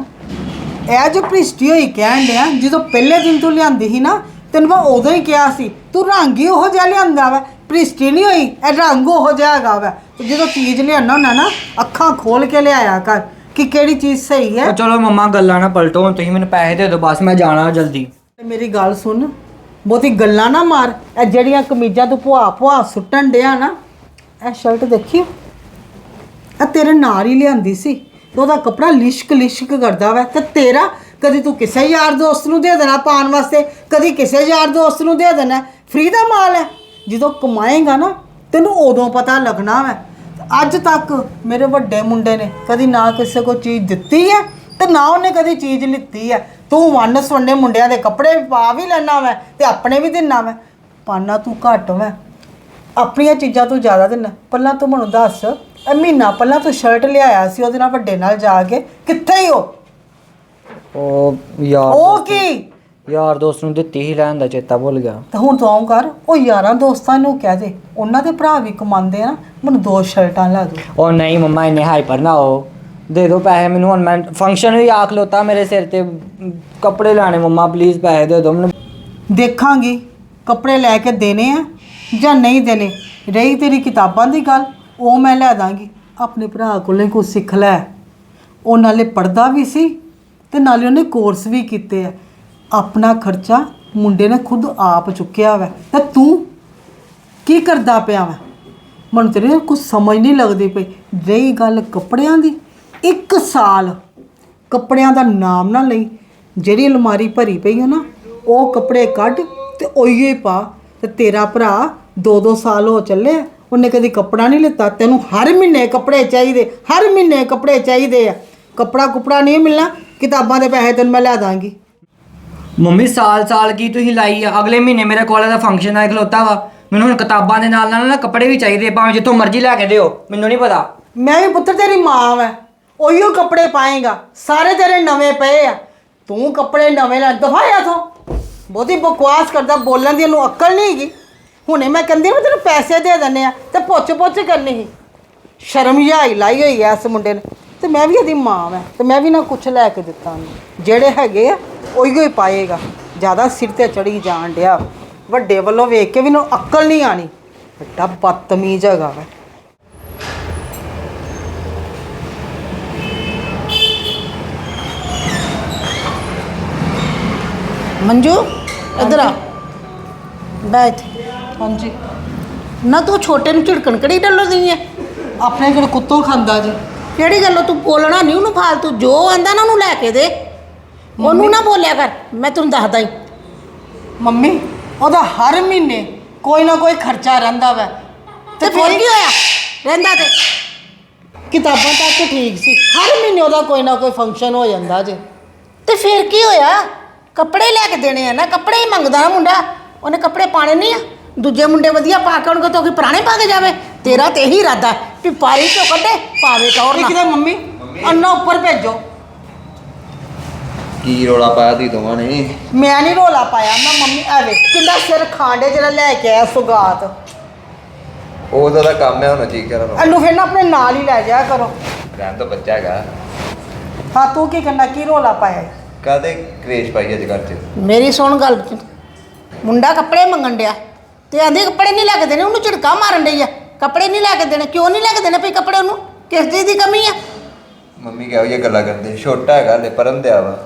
S7: ਇਹ ਜੋ ਪ੍ਰਿਸ਼ਟੀ ਹੋਈ ਕਹਿਣ ਡਿਆ ਜਦੋਂ ਪਹਿਲੇ ਦਿਨ ਤੂੰ ਲਿਆਂਦੀ ਸੀ ਨਾ ਤੈਨੂੰ ਮੈਂ ਉਦੋਂ ਹੀ ਕਿਹਾ ਸੀ ਤੂੰ ਰੰਗ ਹੀ ਉਹੋ ਜਿਹਾ ਲਿਆਂਦਾ ਵਾ। ਪ੍ਰਿਸ਼ਟੀ ਨਹੀਂ ਹੋਈ ਇਹ ਰੰਗ ਉਹੋ ਜਿਹਾ ਹੈਗਾ ਵਾ। ਤੇ ਜਦੋਂ ਚੀਜ਼ ਲਿਆਉਣਾ ਹੁੰਦਾ ਨਾ ਅੱਖਾਂ ਖੋਲ ਕੇ ਲਿਆਇਆ ਕਰ ਕਿ ਕਿਹੜੀ ਚੀਜ਼ ਸਹੀ ਹੈ।
S8: ਚਲੋ ਮੰਮਾ ਗੱਲਾਂ ਨਾ ਪਲਟੋ ਤੁਸੀਂ ਮੈਨੂੰ ਪੈਸੇ ਦੇ ਦਿਓ ਬਸ ਮੈਂ ਜਾਣਾ ਜਲਦੀ।
S7: ਮੇਰੀ ਗੱਲ ਸੁਣ। ਬਹੁਤੀ ਗੱਲਾਂ ਨਾ ਮਾਰ। ਇਹ ਜਿਹੜੀਆਂ ਕਮੀਜ਼ਾਂ ਤੂੰ ਭੁਆ ਭੁਆ ਸੁੱਟਣ ਡਿਆ ਨਾ, ਇਹ ਸ਼ਰਟ ਦੇਖੀ? ਇਹ ਤੇਰੇ ਨਾਲ ਹੀ ਲਿਆਂਦੀ ਸੀ। ਤੇ ਉਹਦਾ ਕਪੜਾ ਲਿਸ਼ਕ ਲਿਸ਼ਕ ਕਰਦਾ ਵਾ। ਤੇ ਤੇਰਾ ਕਦੀ ਤੂੰ ਕਿਸੇ ਯਾਰ ਦੋਸਤ ਨੂੰ ਦੇ ਦੇਣਾ ਪਾਣ ਵਾਸਤੇ? ਕਦੀ ਕਿਸੇ ਯਾਰ ਦੋਸਤ ਨੂੰ ਦੇ ਦੇਣਾ? ਫ੍ਰੀ ਦਾ ਮਾਲ ਹੈ। ਜਦੋਂ ਕਮਾਏਗਾ ਨਾ, ਤੈਨੂੰ ਉਦੋਂ ਪਤਾ ਲੱਗਣਾ ਵਾ। ਅੱਜ ਤੱਕ ਮੇਰੇ ਵੱਡੇ ਮੁੰਡੇ ਨੇ ਕਦੀ ਨਾ ਕਿਸੇ ਕੋ ਚੀਜ਼ ਦਿੱਤੀ ਹੈ ਤੇ ਨਾ ਉਹਨੇ ਕਦੀ ਚੀਜ਼ ਲਿੱਤੀ ਹੈ। ਤੂੰ ਵੰਨ ਸੁਣਨੇ ਮੁੰਡਿਆਂ ਦੇ ਕੱਪੜੇ ਵੀ ਪਾ ਵੀ ਲੈਣਾ ਵਾ ਤੇ ਆਪਣੇ ਵੀ ਦਿੰਨਾ ਵਾ। ਪਾਣਾ ਤੂੰ ਘੱਟ ਵਾ। ਆਪਣੀਆਂ ਚੀਜ਼ਾਂ ਤੂੰ ਜ਼ਿਆਦਾ ਦਿੰਨਾ ਪਹਿਲਾਂ ਤੂੰ ਮੈਨੂੰ ਦੱਸ ਇਹ ਮਹੀਨਾ ਪਹਿਲਾਂ ਤੂੰ ਸ਼ਰਟ ਲਿਆਇਆ ਸੀ ਉਹਦੇ ਨਾਲ ਵੱਡੇ ਨਾਲ ਜਾ ਕੇ। ਕਿੱਥੇ ਹੀ ਉਹ?
S8: ਉਹ ਯਾਰ
S7: ਉਹ ਕੀ?
S8: ਯਾਰ ਦੋਸਤ ਨੂੰ ਦਿੱਤੀ ਹੀ ਲੈਣ ਦਾ ਚੇਤਾ ਭੁੱਲ ਗਿਆ।
S7: ਤੇ ਹੁਣ ਤੂੰ ਆਉਂ ਕਰ ਉਹ ਯਾਰਾਂ ਦੋਸਤਾਂ ਨੂੰ ਕਹਿ ਦੇ। ਉਹਨਾਂ ਦੇ ਭਰਾ ਵੀ ਕਮਾਉਂਦੇ ਆ ਨਾ ਮੈਨੂੰ ਦੋ ਸ਼ਰਟਾਂ ਲੈ ਦੋ।
S8: ਉਹ ਨਹੀਂ ਮੰਮਾ ਇੰਨੇ ਹਾਈਪਰ ਨਾ ਹੋ। ਦੇ ਦਿਓ ਪੈਸੇ ਮੈਨੂੰ ਹੁਣ ਮੈਂ ਫੰਕਸ਼ਨ ਵੀ ਆਖ ਲੋਤਾ ਮੇਰੇ ਸਿਰ ਤੇ ਕੱਪੜੇ ਲੈਣੇ ਮੰਮਾ ਪਲੀਜ਼ ਪੈਸੇ ਦੇ ਦਿਓ ਮੈਨੂੰ।
S7: ਦੇਖਾਂਗੀ, ਕੱਪੜੇ ਲੈ ਕੇ ਦੇਣੇ ਆ ਜਾਂ ਨਹੀਂ ਦੇਣੇ। ਰਹੀ ਤੇਰੀ ਕਿਤਾਬਾਂ ਦੀ ਗੱਲ, ਉਹ ਮੈਂ ਲੈ ਦਾਂਗੀ। ਆਪਣੇ ਭਰਾ ਕੋਲੋਂ ਕੁਝ ਸਿੱਖ ਲੈ। ਉਹ ਨਾਲੇ ਪੜਦਾ ਵੀ ਸੀ ਤੇ ਨਾਲੇ ਉਹਨੇ ਕੋਰਸ ਵੀ ਕੀਤੇ ਆ। ਆਪਣਾ ਖਰਚਾ ਮੁੰਡੇ ਨੇ ਖੁਦ ਆਪ ਚੁੱਕਿਆ ਵੈ। ਤੇ ਤੂੰ ਕੀ ਕਰਦਾ ਪਿਆ ਵੈ? ਮੈਨੂੰ ਤੇਰੇ ਕੁਝ ਸਮਝ ਨਹੀਂ ਲੱਗਦੀ ਪਈ। ਰਹੀ ਗੱਲ ਕੱਪੜਿਆਂ ਦੀ ਇੱਕ ਸਾਲ ਕੱਪੜਿਆਂ ਦਾ ਨਾਮ ਨਾ ਲਈ। ਜਿਹੜੀ ਅਲਮਾਰੀ ਭਰੀ ਪਈ ਹੈ ਨਾ ਉਹ ਕੱਪੜੇ ਕੱਢ ਤੇ ਉਹੀਓ ਹੀ ਪਾ। ਤੇ ਤੇਰਾ ਭਰਾ ਦੋ ਦੋ ਸਾਲ ਹੋ ਚੱਲੇ ਉਹਨੇ ਕਦੀ ਕੱਪੜਾ ਨਹੀਂ ਲਿੱਤਾ। ਤੈਨੂੰ ਹਰ ਮਹੀਨੇ ਕੱਪੜੇ ਚਾਹੀਦੇ ਹਰ ਮਹੀਨੇ ਕੱਪੜੇ ਚਾਹੀਦੇ ਆ। ਕੱਪੜਾ ਕੁਪੜਾ ਨਹੀਂ ਮਿਲਣਾ ਕਿਤਾਬਾਂ ਦੇ ਪੈਸੇ ਤੈਨੂੰ ਮੈਂ ਲੈ ਦਾਂਗੀ।
S8: ਮੰਮੀ ਸਾਲ ਸਾਲ ਕੀ ਤੁਸੀਂ ਲਾਈ ਆ? ਅਗਲੇ ਮਹੀਨੇ ਮੇਰੇ ਕਾਲਜ ਦਾ ਫੰਕਸ਼ਨ ਆ ਖਲੋਤਾ ਵਾ। ਮੈਨੂੰ ਹੁਣ ਕਿਤਾਬਾਂ ਦੇ ਨਾਲ ਨਾਲ ਨਾ ਕੱਪੜੇ ਵੀ ਚਾਹੀਦੇ ਭਾਵੇਂ ਜਿੱਥੋਂ ਮਰਜ਼ੀ ਲੈ ਕੇ ਦਿਓ। ਮੈਨੂੰ ਨਹੀਂ ਪਤਾ।
S7: ਮੈਂ ਵੀ ਪੁੱਤਰ ਤੇਰੀ ਮਾਂ ਵੈ। ਉਹੀਓ ਕੱਪੜੇ ਪਾਏਗਾ। ਸਾਰੇ ਤੇਰੇ ਨਵੇਂ ਪਏ ਆ। ਤੂੰ ਕੱਪੜੇ ਨਵੇਂ ਲੈ ਦਫਾਇਆ ਤੂੰ ਬਹੁਤੀ ਬਕਵਾਸ ਕਰਦਾ, ਬੋਲਣ ਦੀ ਇਹਨੂੰ ਅਕਲ ਨਹੀਂ ਹੈਗੀ। ਹੁਣੇ ਮੈਂ ਕਹਿੰਦੀ ਮੈਂ ਤੈਨੂੰ ਪੈਸੇ ਦੇ ਦਿੰਨੇ ਆ ਤੇ ਪੁੱਛ ਪੁੱਛ ਕਰਨੀ ਸੀ। ਸ਼ਰਮ ਹੀ ਲਾਈ ਹੋਈ ਐ ਇਸ ਮੁੰਡੇ ਨੇ। ਤੇ ਮੈਂ ਵੀ ਇਹਦੀ ਮਾਂ ਵੈ, ਤੇ ਮੈਂ ਵੀ ਨਾ ਕੁਛ ਲੈ ਕੇ ਦਿੱਤਾ ਉਹਨੂੰ। ਜਿਹੜੇ ਹੈਗੇ ਆ, ਉਹੀਓ ਹੀ ਪਾਏਗਾ। ਜ਼ਿਆਦਾ ਸਿਰ ਤੇ ਚੜੀ ਜਾਣ ਡਿਆ। ਵੱਡੇ ਵੱਲੋਂ ਵੇਖ ਕੇ ਵੀ ਨੂੰ ਅਕਲ ਨਹੀਂ ਆਣੀ ਵੱਡਾ ਬਦਤਮੀਜ਼ ਹੈਗਾ ਵਾ। ਮੰਜੂ ਇਧਰ ਆ। ਬੈਠ। ਹਾਂਜੀ। ਨਾ ਤੂੰ ਛੋਟੇ ਨੂੰ ਝਿੜਕਣ ਕਿਹੜੀ ਡੱਲੋ ਦੀ ਹੈ ਆਪਣੇ ਕੋਲ ਕੁੱਤੋਂ ਖਾਂਦਾ ਜੀ।
S9: ਕਿਹੜੀ ਗੱਲੋਂ ਤੂੰ ਬੋਲਣਾ ਨਹੀਂ ਉਹਨੂੰ ਫਾਲਤੂ? ਜੋ ਆਂਦਾ ਨਾ ਉਹਨੂੰ ਲੈ ਕੇ ਦੇ। ਉਹਨੂੰ ਨਾ ਬੋਲਿਆ ਕਰ। ਮੈਂ ਤੈਨੂੰ ਦੱਸਦਾ ਹੀ
S7: ਮੰਮੀ ਉਹਦਾ ਹਰ ਮਹੀਨੇ ਕੋਈ ਨਾ ਕੋਈ ਖਰਚਾ ਰਹਿੰਦਾ ਵੈ।
S9: ਤੇ ਫਿਰ ਕੀ ਹੋਇਆ? ਰਹਿੰਦਾ ਤੇ।
S7: ਕਿਤਾਬਾਂ ਤੱਕ ਠੀਕ ਸੀ। ਹਰ ਮਹੀਨੇ ਉਹਦਾ ਕੋਈ ਨਾ ਕੋਈ ਫੰਕਸ਼ਨ ਹੋ ਜਾਂਦਾ ਜੇ।
S9: ਤੇ ਫਿਰ ਕੀ ਹੋਇਆ? ਕੱਪੜੇ ਲੈ ਕੇ ਦੇਣੇ ਆ ਨਾ ਕੱਪੜੇ ਹੀ ਮੰਗਦਾ ਨਾ ਮੁੰਡਾ। ਉਹਨੇ ਕੱਪੜੇ ਪਾਣੇ ਨਹੀਂ ਆ। ਦੂਜੇ ਮੁੰਡੇ ਵਧੀਆ ਪਾ ਕੇ ਉਹਨੂੰ ਤੋਂ ਕਿ ਪੁਰਾਣੇ ਪਾ ਕੇ ਜਾਵੇ। ਤੇਰਾ ਤੇ ਇਹੀ ਇਰਾਦਾ ਵੀ ਪਾਰੀ ਚੋਂ ਕੱਢੇ ਪਾਵੇ ਟੌਰ ਨਾ
S7: ਕਿਤੇ ਮੰਮੀ? ਅੰਨਾ ਉੱਪਰ ਭੇਜੋ।
S10: ਕੀ ਰੋਲਾ ਪਾਇਆ ਤੀ ਦੋਵਾਂ ਨੇ?
S7: ਮੈਂ ਨਹੀਂ ਰੋਲਾ ਪਾਇਆ ਮੈਂ ਮੰਮੀ ਆਵੇ ਕਿੰਨਾ ਸਿਰ ਖਾਂਡੇ ਜਿਹੜਾ ਲੈ ਕੇ ਆਇਆ ਸੁਗਾਤ।
S10: ਉਹਦਾ ਦਾ ਕੰਮ ਹੈ ਹੁਣ ਠੀਕ ਕਰਨ
S7: ਇਹਨੂੰ ਫਿਰ ਨਾ ਆਪਣੇ ਨਾਲ ਹੀ ਲੈ ਜਾਇਆ ਕਰੋ।
S10: ਰਹਿਣ ਤੋਂ ਬੱਚਾ ਹੈਗਾ।
S7: ਹਾਂ ਤੂੰ ਕੀ ਕਰਨਾ ਕੀ ਰੋਲਾ ਪਾਇਆ
S10: ਕਾਦੇ ਕ੍ਰੇਸ਼ ਪਾਈ ਅੱਜ ਘਰ ਚ?
S9: ਮੇਰੀ ਸੁਣ ਗੱਲ ਮੁੰਡਾ ਕੱਪੜੇ ਮੰਗਣ ਡਿਆ ਤੇ ਆਂਦੇ ਕੱਪੜੇ ਨਹੀਂ ਲੈ ਕੇ ਦੇਣੇ ਉਹਨੂੰ ਝਿੜਕਾ ਮਾਰਨ ਡਈ ਆ। ਕੱਪੜੇ ਨਹੀਂ ਲੈ ਕੇ ਦੇਣੇ ਕਿਉਂ ਨਹੀਂ ਲੈ ਕੇ ਦੇਣੇ ਭਈ ਕੱਪੜੇ ਉਹਨੂੰ? ਕਿਸ ਚੀਜ਼ ਦੀ ਕਮੀ ਆ?
S10: ਮੰਮੀ ਕਿਹੋ ਜਿਹੀਆਂ ਗੱਲਾਂ ਕਰਦੇ ਛੋਟਾ ਹੈਗਾ ਲੈ ਪਰਮ ਦਿਆ ਵਾ।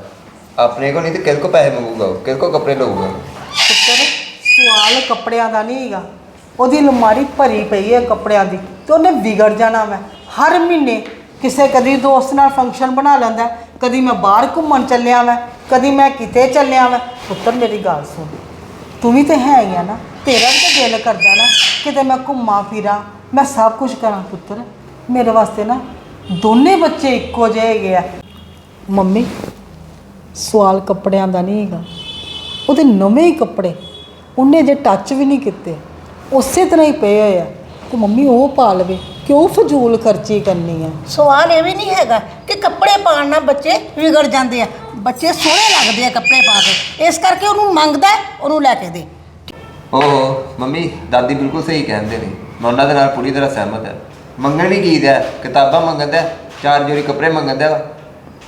S10: ਆਪਣੇ ਕੋ ਨਹੀਂ ਤੇ ਕਿਸ ਕੋ ਪੈਸੇ ਮੰਗੂਗਾ ਉਹ? ਕਿਸ ਕੋ ਕੱਪੜੇ ਲਊਗਾ?
S7: ਪੁੱਤਰ ਸਵਾਲ ਕੱਪੜਿਆਂ ਦਾ ਨਹੀਂ ਹੈਗਾ। ਉਹਦੀ ਅਲਮਾਰੀ ਭਰੀ ਪਈ ਹੈ ਕੱਪੜਿਆਂ ਦੀ ਤੇ ਉਹਨੇ ਵਿਗੜ ਜਾਣਾ ਮੈਂ ਹਰ ਮਹੀਨੇ ਕਿਸੇ ਕਦੀ ਦੋਸਤ ਨਾਲ ਫੰਕਸ਼ਨ ਬਣਾ ਲੈਂਦਾ, ਕਦੀ ਮੈਂ ਬਾਹਰ ਘੁੰਮਣ ਚੱਲਿਆ ਵਾਂ, ਕਦੀ ਮੈਂ ਕਿਤੇ ਚੱਲਿਆ ਵਾਂ। ਪੁੱਤਰ, ਮੇਰੀ ਗੱਲ ਸੁਣ। ਤੂੰ ਵੀ ਤੇ ਹੈ ਹੀ ਆ ਨਾ, ਤੇਰਾ ਵੀ ਤਾਂ ਦਿਲ ਕਰਦਾ ਨਾ, ਕਿਤੇ ਮੈਂ ਘੁੰਮਾਂ ਫਿਰਾਂ, ਮੈਂ ਸਭ ਕੁਝ ਕਰਾਂ ਪੁੱਤਰ। ਮੇਰੇ ਵਾਸਤੇ ਨਾ ਦੋਨੇ ਬੱਚੇ ਇੱਕੋ ਜਿਹੇ ਹੈਗੇ ਆ। ਮੰਮੀ, ਸਵਾਲ ਕੱਪੜਿਆਂ ਦਾ ਨਹੀਂ ਹੈਗਾ। ਉਹਦੇ ਨਵੇਂ ਹੀ ਕੱਪੜੇ, ਉਹਨੇ ਜੇ ਟੱਚ ਵੀ ਨਹੀਂ ਕੀਤੇ, ਉਸੇ ਤਰ੍ਹਾਂ ਹੀ ਪਏ ਹੋਏ ਆ। ਤੇ ਮੰਮੀ ਉਹ ਪਾ ਲਵੇ। ਕਿਉਂ ਫਜ਼ੂਲ ਖਰਚੀ ਕਰਨੀ ਆ?
S9: ਸਵਾਲ ਇਹ ਵੀ ਨਹੀਂ ਹੈਗਾ ਕਿ ਕੱਪੜੇ ਪਾਉਣ ਨਾਲ ਬੱਚੇ ਵਿਗੜ ਜਾਂਦੇ ਆ। ਬੱਚੇ ਸੋਹਣੇ ਲੱਗਦੇ ਆ ਕੱਪੜੇ ਪਾ ਕੇ। ਇਸ ਕਰਕੇ ਉਹਨੂੰ ਮੰਗਦਾ ਹੈ, ਉਹਨੂੰ ਲੈ ਕੇ ਦੇ।
S10: ਓਹੋ ਮੰਮੀ ਦਾਦੀ ਬਿਲਕੁਲ ਸਹੀ ਕਹਿੰਦੇ ਨੇ। ਮੈਂ ਉਹਨਾਂ ਦੇ ਨਾਲ ਪੂਰੀ ਤਰ੍ਹਾਂ ਸਹਿਮਤ ਹਾਂ। ਮੰਗਣ ਵੀ ਕੀ ਦਾ ਕਿਤਾਬਾਂ ਮੰਗਦਾ ਚਾਰ ਜੋੜੀ ਕੱਪੜੇ ਮੰਗਦਾ ਵਾ।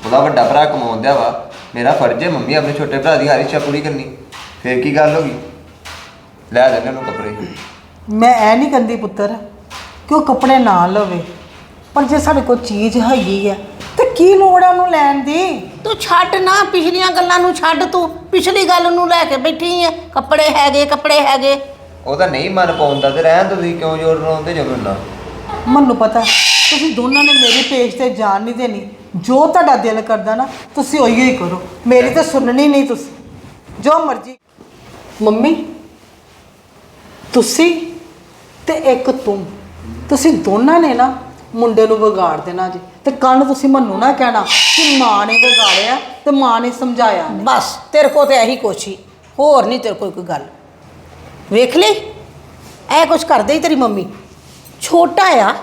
S10: ਉਹਦਾ ਵੱਡਾ ਭਰਾ ਕਮਾਉਂਦਾ ਵਾ। ਮੇਰਾ ਫਰਜ਼ ਹੈ ਮੰਮੀ ਆਪਣੇ ਛੋਟੇ ਭਰਾ ਦੀ ਹਰ ਇੱਛਾ ਪੂਰੀ ਕਰਨੀ। ਫੇਰ ਕੀ ਗੱਲ ਹੋ ਗਈ? ਲੈ ਦੇਣੇ ਉਹਨੂੰ ਕੱਪੜੇ।
S7: ਮੈਂ ਐ ਨਹੀਂ ਕਹਿੰਦੀ ਪੁੱਤਰ ਕਿ ਉਹ ਕੱਪੜੇ ਨਾ ਲਵੇ। ਪਰ ਜੇ ਸਾਡੇ ਕੋਲ ਚੀਜ਼ ਹੈਗੀ ਆ ਤੇ ਕੀ ਲੋੜ ਆ ਉਹਨੂੰ ਲੈਣ ਦੀ?
S9: ਤੂੰ ਛੱਡ ਨਾ ਪਿਛਲੀਆਂ ਗੱਲਾਂ ਨੂੰ ਛੱਡ ਤੂੰ। ਪਿਛਲੀ ਗੱਲ ਨੂੰ ਲੈ ਕੇ ਬੈਠੀ ਹੈ ਕੱਪੜੇ ਹੈਗੇ ਕੱਪੜੇ ਹੈਗੇ।
S10: ਉਹਦਾ ਨਹੀਂ ਮਨ ਪਾਉਂਦਾ ਤੇ ਰਹਿਣ ਦੋ ਤੁਸੀਂ ਕਿਉਂ ਜ਼ੋਰ ਲਾਉਂਦੇ ਜੋ ਮੈਨੂੰ
S7: ਮੈਨੂੰ ਪਤਾ ਤੁਸੀਂ ਦੋਨਾਂ ਨੇ ਮੇਰੇ ਪੇਜ ਤੇ ਜਾਣ ਨਹੀਂ ਦੇਣੀ। ਜੋ ਤੁਹਾਡਾ ਦਿਲ ਕਰਦਾ ਨਾ ਤੁਸੀਂ ਉਹੀ ਹੀ ਕਰੋ। ਮੇਰੀ ਤਾਂ ਸੁਣਨੀ ਨਹੀਂ ਤੁਸੀਂ। ਜੋ ਮਰਜ਼ੀ। ਮੰਮੀ ਤੁਸੀਂ ਤੇ ਇੱਕ ਤੂੰ। ਤੁਸੀਂ ਦੋਨਾਂ ਨੇ ਨਾ ਮੁੰਡੇ ਨੂੰ ਵਿਗਾੜ ਦੇਣਾ ਜੀ। ਤੇ ਕੱਲ ਨੂੰ ਤੁਸੀਂ ਮੈਨੂੰ ਨਾ ਕਹਿਣਾ ਕਿ ਮਾਂ ਨੇ ਵਿਗਾੜਿਆ ਤੇ ਮਾਂ ਨੇ ਸਮਝਾਇਆ ਨਹੀਂ।
S9: ਬਸ, ਤੇਰੇ ਕੋ ਤੇ ਇਹੀ ਕੁਛ ਹੀ। ਹੋਰ ਨਹੀਂ ਤੇਰੇ ਕੋਲ ਕੋਈ ਗੱਲ। ਵੇਖ ਲਈ, ਇਹ ਕੁਛ ਕਰਦੇ ਹੀ ਤੇਰੀ ਮੰਮੀ। ਛੋਟਾ ਆ,